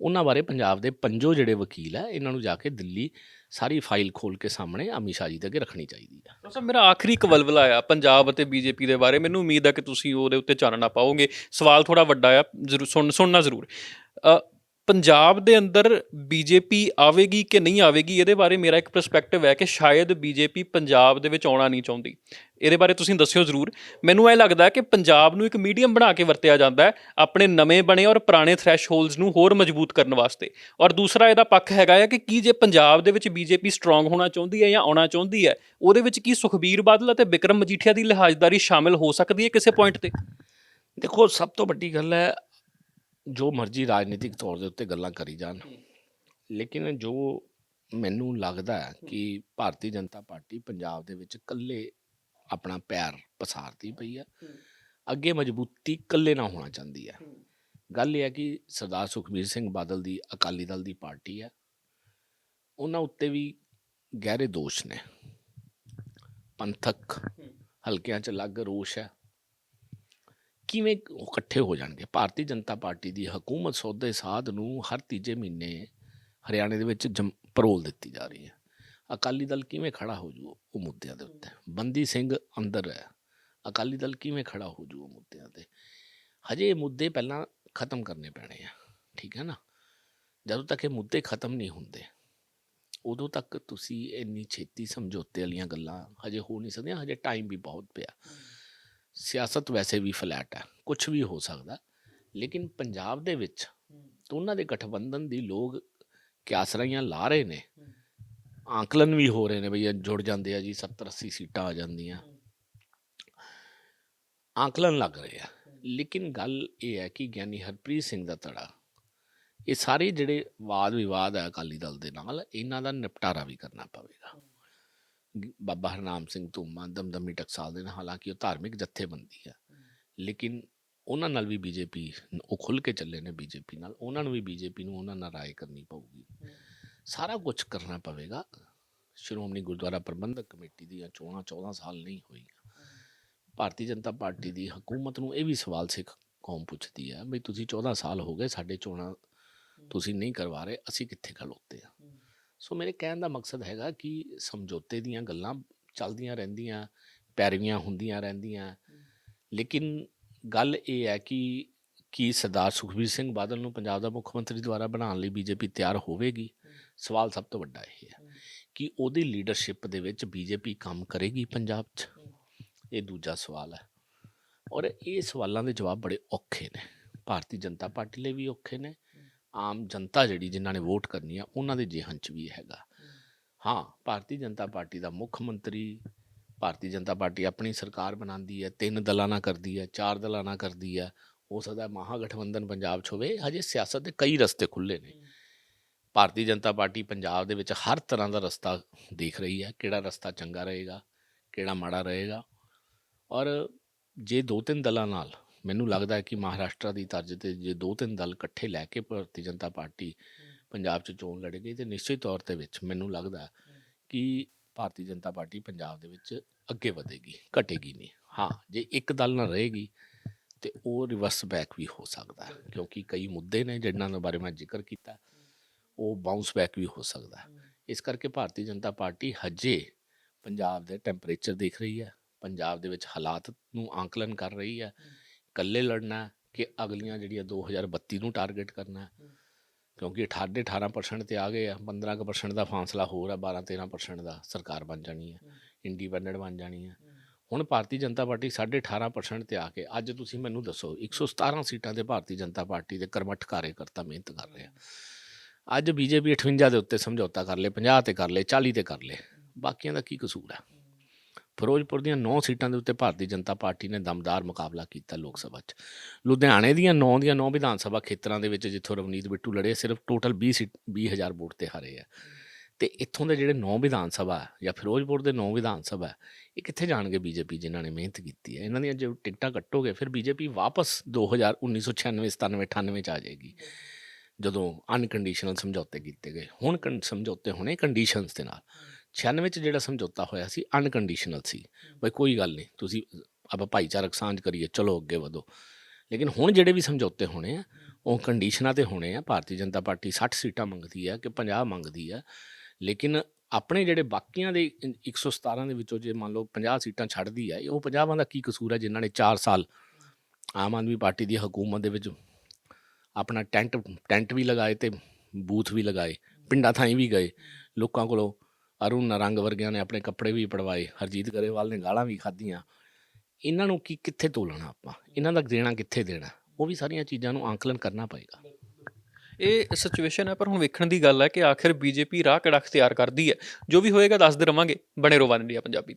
ਉਹਨਾਂ ਬਾਰੇ ਪੰਜਾਬ ਦੇ ਪੰਜੋ ਜਿਹੜੇ ਵਕੀਲ ਆ ਇਹਨਾਂ ਨੂੰ ਜਾ ਕੇ ਦਿੱਲੀ ਸਾਰੀ ਫਾਈਲ ਖੋਲ ਕੇ ਸਾਹਮਣੇ ਅਮਿਤ ਸ਼ਾਹ ਜੀ ਦੇ ਅੱਗੇ ਰੱਖਣੀ ਚਾਹੀਦੀ ਆ। ਡਾਕਟਰ ਮੇਰਾ ਆਖਰੀ ਇੱਕ ਵਲਵਲਾ ਆ, ਪੰਜਾਬ ਅਤੇ ਬੀਜੇਪੀ ਦੇ ਬਾਰੇ। ਮੈਨੂੰ ਉਮੀਦ ਹੈ ਕਿ ਤੁਸੀਂ ਉਹਦੇ ਉੱਤੇ ਚਾਨਣਾ ਪਾਓਗੇ। ਸਵਾਲ ਥੋੜਾ ਵੱਡਾ ਆ, ਜ਼ਰੂਰ ਸੁਣ ਸੁਣਨਾ ਜ਼ਰੂਰ ਪੰਜਾਬ ਦੇ ਅੰਦਰ ਬੀਜੇਪੀ ਆਵੇਗੀ ਕਿ ਨਹੀਂ ਆਵੇਗੀ, ਇਹਦੇ ਬਾਰੇ ਮੇਰਾ ਇੱਕ ਪਰਸਪੈਕਟਿਵ ਹੈ ਕਿ ਸ਼ਾਇਦ ਬੀਜੇਪੀ ਪੰਜਾਬ ਦੇ ਵਿੱਚ ਆਉਣਾ ਨਹੀਂ ਚਾਹੁੰਦੀ। ਇਹਦੇ ਬਾਰੇ ਤੁਸੀਂ ਦੱਸਿਓ ਜ਼ਰੂਰ। ਮੈਨੂੰ ਇਹ ਲੱਗਦਾ ਕਿ ਪੰਜਾਬ ਨੂੰ ਇੱਕ ਮੀਡੀਅਮ ਬਣਾ ਕੇ ਵਰਤਿਆ ਜਾਂਦਾ ਹੈ, ਆਪਣੇ ਨਵੇਂ ਬਣੇ ਔਰ ਪੁਰਾਣੇ ਥ੍ਰੈਸ਼ਹੋਲਡਸ ਨੂੰ ਹੋਰ ਮਜ਼ਬੂਤ ਕਰਨ ਵਾਸਤੇ। ਔਰ ਦੂਸਰਾ ਇਹਦਾ ਪੱਖ ਹੈਗਾ ਹੈ ਕਿ ਕੀ ਜੇ ਪੰਜਾਬ ਦੇ ਵਿੱਚ ਬੀਜੇਪੀ ਸਟਰੋਂਗ ਹੋਣਾ ਚਾਹੁੰਦੀ ਹੈ ਜਾਂ ਆਉਣਾ ਚਾਹੁੰਦੀ ਹੈ, ਉਹਦੇ ਵਿੱਚ ਕੀ ਸੁਖਬੀਰ ਬਾਦਲ ਅਤੇ ਵਿਕਰਮ ਮਜੀਠੀਆ ਦੀ ਲਿਹਾਜ਼ਦਾਰੀ ਸ਼ਾਮਿਲ ਹੋ ਸਕਦੀ ਹੈ ਕਿਸੇ ਪੁਆਇੰਟ ਤੇ? ਦੇਖੋ, ਸਭ ਤੋਂ ਵੱਡੀ ਗੱਲ ਹੈ ਜੋ ਮਰਜ਼ੀ ਰਾਜਨੀਤਿਕ ਤੌਰ ਦੇ ਉੱਤੇ ਗੱਲਾਂ ਕਰੀ ਜਾਣ। ਲੇਕਿਨ ਜੋ ਮੈਨੂੰ ਲੱਗਦਾ ਹੈ ਕਿ ਭਾਰਤੀ ਜਨਤਾ ਪਾਰਟੀ ਪੰਜਾਬ ਦੇ ਵਿੱਚ ਇਕੱਲੇ ਆਪਣਾ ਪੈਰ ਪਸਾਰਦੀ ਪਈ ਆ ਅੱਗੇ ਮਜ਼ਬੂਤੀ ਇਕੱਲੇ ਨਾ ਹੋਣਾ ਚਾਹੁੰਦੀ ਹੈ। ਗੱਲ ਇਹ ਹੈ ਕਿ ਸਰਦਾਰ ਸੁਖਬੀਰ ਸਿੰਘ ਬਾਦਲ ਦੀ ਅਕਾਲੀ ਦਲ ਦੀ ਪਾਰਟੀ ਹੈ। ਉਹਨਾਂ ਉੱਤੇ ਵੀ ਗਹਿਰੇ ਦੋਸ਼ ਨੇ। ਪੰਥਕ ਹਲਕਿਆਂ 'ਚ ਅਲੱਗ ਰੋਸ਼ ਹੈ। ਕਿਵੇਂ ਇਕੱਠੇ ਹੋ ਜਾਣਗੇ? ਭਾਰਤੀ ਜਨਤਾ ਪਾਰਟੀ ਦੀ ਹਕੂਮਤ ਸੌਦੇ ਸਾਧ ਨੂੰ ਹਰ ਤੀਜੇ ਮਹੀਨੇ ਹਰਿਆਣੇ ਦੇ ਵਿੱਚ ਜਮ- ਪਰੋਲ ਦਿੱਤੀ ਜਾ ਰਹੀ ਹੈ। ਅਕਾਲੀ ਦਲ ਕਿਵੇਂ ਖੜਾ ਹੋ ਜੂ ਉਹ ਮੁੱਦਿਆਂ ਦੇ ਉੱਤੇ? ਬੰਦੀ ਸਿੰਘ ਅੰਦਰ ਹੈ। ਅਕਾਲੀ ਦਲ ਕਿਵੇਂ ਖੜਾ ਹੋ ਜੂ ਉਹ ਮੁੱਦਿਆਂ ਤੇ? ਹਜੇ ਇਹ ਮੁੱਦੇ ਪਹਿਲਾਂ ਖਤਮ ਕਰਨੇ ਪੈਣੇ ਆ, ਠੀਕ ਹੈ ਨਾ? ਜਦੋਂ ਤੱਕ ਇਹ ਮੁੱਦੇ ਖਤਮ ਨਹੀਂ ਹੁੰਦੇ, ਉਦੋਂ ਤੱਕ ਤੁਸੀਂ ਇੰਨੀ ਛੇਤੀ ਸਮਝੌਤੇ ਵਾਲੀਆਂ ਗੱਲਾਂ ਹਜੇ ਹੋ ਨਹੀਂ ਸਕਦੀਆਂ, ਹਜੇ ਟਾਈਮ ਵੀ ਬਹੁਤ ਪਿਆ। ਸਿਆਸਤ ਵੈਸੇ ਵੀ ਫਲੈਟ ਹੈ ਕੁਝ ਵੀ ਹੋ ਸਕਦਾ ਲੇਕਿਨ ਪੰਜਾਬ ਦੇ ਵਿੱਚ ਦੋਨਾਂ ਦੇ ਗਠਬੰਧਨ ਦੀ ਲੋਕ ਕਿਆਸਰਾਈਆਂ ਲਾ ਰਹੇ ਨੇ। ਆਂਕਲਨ ਵੀ ਹੋ ਰਹੇ ਨੇ ਇਹ ਜੁੜ ਜਾਂਦੇ ਆ ਜੀ 70 80 ਸੀਟਾਂ ਆ ਜਾਂਦੀਆਂ। ਆਂਕਲਨ ਲੱਗ ਰਹੇ ਆ। ਲੇਕਿਨ ਗੱਲ ਇਹ ਹੈ ਕਿ ਗਿਆਨੀ ਹਰਪ੍ਰੀਤ ਸਿੰਘ ਦਾ ਧੜਾ ਇਹ ਸਾਰੇ ਜਿਹੜੇ ਵਾਦ ਵਿਵਾਦ ਹੈ ਅਕਾਲੀ ਦਲ ਦੇ ਨਾਲ ਇਹਨਾਂ ਦਾ ਨਿਪਟਾਰਾ ਵੀ ਕਰਨਾ ਪਵੇਗਾ। ਬਾਬਾ ਹਰਨਾਮ ਸਿੰਘ ਧੂਮਾ ਦਮਦਮੀ ਟਕਸਾਲ ਦੇ ਨਾਲ ਹਾਲਾਂਕਿ ਉਹ ਧਾਰਮਿਕ ਜਥੇਬੰਦੀ ਆ ਲੇਕਿਨ ਉਹਨਾਂ ਨਾਲ ਵੀ ਬੀਜੇਪੀ ਉਹ ਖੁੱਲ ਕੇ ਚੱਲੇ ਨੇ ਬੀਜੇਪੀ ਨਾਲ ਉਹਨਾਂ ਨੂੰ ਵੀ ਬੀਜੇਪੀ ਨੂੰ ਉਹਨਾਂ ਨਾਲ ਰਾਏ ਕਰਨੀ ਪਊਗੀ ਸਾਰਾ ਕੁਝ ਕਰਨਾ ਪਵੇਗਾ ਸ਼੍ਰੋਮਣੀ ਗੁਰਦੁਆਰਾ ਪ੍ਰਬੰਧਕ ਕਮੇਟੀ ਦੀਆਂ ਚੋਣਾਂ 14 ਸਾਲ ਨਹੀਂ ਹੋਈਆਂ ਭਾਰਤੀ ਜਨਤਾ ਪਾਰਟੀ ਦੀ ਹਕੂਮਤ ਨੂੰ ਇਹ ਵੀ ਸਵਾਲ ਸਿੱਖ ਕੌਮ ਪੁੱਛਦੀ ਹੈ ਵੀ ਤੁਸੀਂ 14 ਸਾਲ ਹੋ ਗਏ ਸਾਡੇ ਚੋਣਾਂ ਤੁਸੀਂ ਨਹੀਂ ਕਰਵਾ ਰਹੇ ਅਸੀਂ ਕਿੱਥੇ ਖਲੋਤੇ ਆ ਸੋ ਮੇਰੇ ਕਹਿਣ ਦਾ ਮਕਸਦ ਹੈਗਾ ਕਿ ਸਮਝੌਤੇ ਦੀਆਂ ਗੱਲਾਂ ਚੱਲਦੀਆਂ ਰਹਿੰਦੀਆਂ ਪੈਰਵੀਆਂ ਹੁੰਦੀਆਂ ਰਹਿੰਦੀਆਂ। ਲੇਕਿਨ ਗੱਲ ਇਹ ਹੈ ਕਿ ਕੀ ਸਰਦਾਰ ਸੁਖਬੀਰ ਸਿੰਘ ਬਾਦਲ ਨੂੰ ਪੰਜਾਬ ਦਾ ਮੁੱਖ ਮੰਤਰੀ ਦੁਆਰਾ ਬਣਾਉਣ ਲਈ ਬੀਜੇਪੀ ਤਿਆਰ ਹੋਵੇਗੀ? ਸਵਾਲ ਸਭ ਤੋਂ ਵੱਡਾ ਇਹ ਹੈ ਕਿ ਉਹਦੀ ਲੀਡਰਸ਼ਿਪ ਦੇ ਵਿੱਚ ਬੀਜੇਪੀ ਕੰਮ ਕਰੇਗੀ ਪੰਜਾਬ 'ਚ? ਇਹ ਦੂਜਾ ਸਵਾਲ ਹੈ। ਔਰ ਇਹ ਸਵਾਲਾਂ ਦੇ ਜਵਾਬ ਬੜੇ ਔਖੇ ਨੇ। ਭਾਰਤੀ ਜਨਤਾ ਪਾਰਟੀ ਲਈ ਵੀ ਔਖੇ ਨੇ। ਆਮ ਜਨਤਾ ਜਿਹੜੀ ਜਿਨ੍ਹਾਂ ਨੇ ਵੋਟ ਕਰਨੀ ਆ ਉਹਨਾਂ ਦੇ ਜਿਹਨ 'ਚ ਵੀ ਹੈਗਾ। ਹਾਂ। ਭਾਰਤੀ ਜਨਤਾ ਪਾਰਟੀ ਦਾ ਮੁੱਖ ਮੰਤਰੀ ਭਾਰਤੀ ਜਨਤਾ ਪਾਰਟੀ ਆਪਣੀ ਸਰਕਾਰ ਬਣਾਉਂਦੀ ਹੈ ਤਿੰਨ ਦਲਾਂ ਨਾਲ ਕਰਦੀ ਹੈ ਚਾਰ ਦਲਾਂ ਨਾਲ ਕਰਦੀ ਹੈ ਹੋ ਸਕਦਾ ਮਹਾਗਠਬੰਧਨ ਪੰਜਾਬ 'ਚ ਹੋਵੇ ਹਜੇ ਸਿਆਸਤ ਦੇ ਕਈ ਰਸਤੇ ਖੁੱਲੇ ਨੇ। ਭਾਰਤੀ ਜਨਤਾ ਪਾਰਟੀ ਪੰਜਾਬ ਦੇ ਵਿੱਚ ਹਰ ਤਰ੍ਹਾਂ ਦਾ ਰਸਤਾ ਦੇਖ ਰਹੀ ਹੈ ਕਿਹੜਾ ਰਸਤਾ ਚੰਗਾ ਰਹੇਗਾ ਕਿਹੜਾ ਮਾੜਾ ਰਹੇਗਾ। ਔਰ ਜੇ ਦੋ ਤਿੰਨ ਦਲਾਂ ਨਾਲ ਮੈਨੂੰ ਲੱਗਦਾ ਹੈ ਕਿ ਮਹਾਰਾਸ਼ਟਰ ਦੀ ਤਰਜ਼ ਤੇ ਜੇ ਦੋ ਤਿੰਨ ਦਲ ਇਕੱਠੇ ਲੈ ਕੇ ਭਾਰਤੀ ਜਨਤਾ ਪਾਰਟੀ ਪੰਜਾਬ 'ਚ ਚੋਣ ਲੜੇਗੀ ਤੇ ਨਿਸ਼ਚਿਤ ਤੌਰ ਤੇ ਵਿੱਚ ਮੈਨੂੰ ਲੱਗਦਾ ਕਿ ਭਾਰਤੀ ਜਨਤਾ ਪਾਰਟੀ ਪੰਜਾਬ ਦੇ ਵਿੱਚ ਅੱਗੇ ਵਧੇਗੀ ਘਟੇਗੀ ਨਹੀਂ। ਹਾਂ ਜੇ ਇੱਕ ਦਲ ਨਾਲ ਰਹੇਗੀ ਤੇ ਉਹ ਰਿਵਰਸ ਬੈਕ ਵੀ ਹੋ ਸਕਦਾ ਹੈ ਕਿਉਂਕਿ ਕਈ ਮੁੱਦੇ ਨੇ ਜਿਨ੍ਹਾਂ ਦੇ ਬਾਰੇ ਮੈਂ ਜ਼ਿਕਰ ਕੀਤਾ ਉਹ ਬਾਉਂਸ ਬੈਕ ਵੀ ਹੋ ਸਕਦਾ ਇਸ ਕਰਕੇ ਭਾਰਤੀ ਜਨਤਾ ਪਾਰਟੀ ਹਜੇ ਪੰਜਾਬ ਦੇ ਟੈਂਪਰੇਚਰ ਦੇਖ ਰਹੀ ਹੈ ਪੰਜਾਬ ਦੇ ਵਿੱਚ ਹਾਲਾਤ ਨੂੰ ਆਂਕਲਨ ਕਰ ਰਹੀ ਹੈ। ਇਕੱਲੇ ਲੜਨਾ ਕਿ ਅਗਲੀਆਂ ਜਿਹੜੀਆਂ 2032 ਨੂੰ ਟਾਰਗੇਟ ਕਰਨਾ ਹੈ? ਕਿਉਂਕਿ 18 18% ਤੇ ਆ ਗਏ ਆ 15% ਦਾ ਫਾਸਲਾ ਹੋਰ ਆ 12 13% ਦਾ ਸਰਕਾਰ ਬਣ ਜਾਣੀ ਹੈ। ਇੰਡੀਪੈਂਡੈਂਟ ਬਣ ਜਾਣੀ ਹੈ। ਹੁਣ ਭਾਰਤੀ ਜਨਤਾ ਪਾਰਟੀ 18.5% ਤੇ ਆ ਕੇ ਅੱਜ ਤੁਸੀਂ ਮੈਨੂੰ ਦੱਸੋ 117 ਸੀਟਾਂ ਤੇ ਭਾਰਤੀ ਜਨਤਾ ਪਾਰਟੀ ਦੇ ਕਰਮਠ ਕਾਰਜਕਰਤਾ ਮਿਹਨਤ ਕਰ ਰਹੇ ਆ। ਅੱਜ ਬੀਜੇਪੀ 58 ਦੇ ਉੱਤੇ ਸਮਝੌਤਾ ਕਰ ਲੇ 50 ਤੇ ਕਰ ਲੇ 40 ਤੇ ਕਰ ਲੇ ਬਾਕੀਆਂ ਦਾ ਕੀ ਕਸੂਰ ਹੈ ਫਿਰੋਜ਼ਪੁਰ ਦੀਆਂ 9 ਸੀਟਾਂ ਦੇ ਉੱਤੇ ਭਾਰਤੀ ਜਨਤਾ ਪਾਰਟੀ ਨੇ ਦਮਦਾਰ ਮੁਕਾਬਲਾ ਕੀਤਾ ਲੋਕ ਸਭਾ 'ਚ। ਲੁਧਿਆਣੇ ਦੀਆਂ 9 ਦੀਆਂ 9 ਵਿਧਾਨ ਸਭਾ ਖੇਤਰਾਂ ਦੇ ਵਿੱਚ ਜਿੱਥੋਂ ਰਵਨੀਤ ਬਿੱਟੂ ਲੜੇ, ਸਿਰਫ ਟੋਟਲ 20 ਸੀਟ 20000 ਵੋਟ ਤੇ ਹਾਰੇ ਆ। ਤੇ ਇੱਥੋਂ ਦੇ ਜਿਹੜੇ 9 ਵਿਧਾਨ ਸਭਾ ਜਾਂ ਫਿਰੋਜ਼ਪੁਰ ਦੇ 9 ਵਿਧਾਨ ਸਭਾ, ਇਹ ਕਿੱਥੇ ਜਾਣਗੇ ਬੀਜੇਪੀ ਜਿਨ੍ਹਾਂ ਨੇ ਮਿਹਨਤ ਕੀਤੀ ਹੈ? ਇਹਨਾਂ ਦੀਆਂ ਜੇ ਟਿਕਟਾਂ ਕੱਟੋਗੇ, ਫਿਰ ਬੀਜੇਪੀ ਵਾਪਸ 2000 1996 97 98 ਚ ਆ ਜਾਏਗੀ, ਜਦੋਂ ਅਨਕੰਡੀਸ਼ਨਲ ਸਮਝੌਤੇ ਕੀਤੇ ਗਏ। ਹੁਣ ਕੰ- ਸਮਝੌਤੇ ਹੋਣੇ ਕੰਡੀਸ਼ਨਸ ਦੇ ਨਾਲ। 96 ਚ ਜਿਹੜਾ ਸਮਝੌਤਾ ਹੋਇਆ ਸੀ ਅਨਕੰਡੀਸ਼ਨਲ ਸੀ। ਬਈ ਕੋਈ ਗੱਲ ਨਹੀਂ ਤੁਸੀਂ ਆਪਾਂ ਭਾਈਚਾਰਕ ਸਾਂਝ ਕਰੀਏ ਚਲੋ ਅੱਗੇ ਵਧੋ। ਲੇਕਿਨ ਹੁਣ ਜਿਹੜੇ ਵੀ ਸਮਝੌਤੇ ਹੋਣੇ ਆ ਉਹ ਕੰਡੀਸ਼ਨਾਂ ਤੇ ਹੋਣੇ ਆ। ਭਾਰਤੀ ਜਨਤਾ ਪਾਰਟੀ 60 ਸੀਟਾਂ ਮੰਗਦੀ ਹੈ ਕਿ 50 ਮੰਗਦੀ ਹੈ ਲੇਕਿਨ ਆਪਣੇ ਜਿਹੜੇ ਬਾਕੀਆਂ ਦੇ 117 ਦੇ ਵਿੱਚੋਂ ਜੇ ਮੰਨ ਲਓ 50 ਸੀਟਾਂ ਛੱਡਦੀ ਹੈ ਉਹ 50 ਦਾ ਕੀ ਕਸੂਰ ਹੈ ਜਿਨ੍ਹਾਂ ਨੇ 4 ਸਾਲ ਆਮ ਆਦਮੀ ਪਾਰਟੀ ਦੀ ਹਕੂਮਤ ਦੇ ਵਿੱਚ ਆਪਣਾ ਟੈਂਟ ਟੈਂਟ ਵੀ ਲਗਾਏ ਤੇ ਬੂਥ ਵੀ ਲਗਾਏ ਪਿੰਡਾਂ ਥਾਈਂ ਵੀ ਗਏ। ਲੋਕਾਂ ਕੋਲੋਂ ਅਰੁਣ ਨਰੰਗ ਵਰਗਿਆਂ ਨੇ ਆਪਣੇ ਕੱਪੜੇ ਵੀ ਪੜਵਾਏ, ਹਰਜੀਤ ਗਰੇਵਾਲ ਨੇ ਗਾਲਾਂ ਵੀ ਖਾਧੀਆਂ। ਇਹਨਾਂ ਨੂੰ ਕੀ, ਕਿੱਥੇ ਤੋਲਣਾ ਆਪਾਂ? ਇਹਨਾਂ ਦਾ ਦੇਣਾ ਕਿੱਥੇ ਦੇਣਾ? ਉਹ ਵੀ ਸਾਰੀਆਂ ਚੀਜ਼ਾਂ ਨੂੰ ਆਂਕਲਨ ਕਰਨਾ ਪਏਗਾ। ਇਹ ਸਿਚੁਏਸ਼ਨ ਹੈ, ਪਰ ਹੁਣ ਵੇਖਣ ਦੀ ਗੱਲ ਹੈ ਕਿ ਆਖਿਰ ਬੀਜੇਪੀ ਰਾਹ ਕਿਹੜਾ ਅਖਤਿਆਰ ਕਰਦੀ ਹੈ। ਜੋ ਵੀ ਹੋਏਗਾ, ਦੱਸਦੇ ਰਵਾਂਗੇ। ਬਣੇ ਰਹੋ ਵਨ ਇੰਡੀਆ ਪੰਜਾਬੀ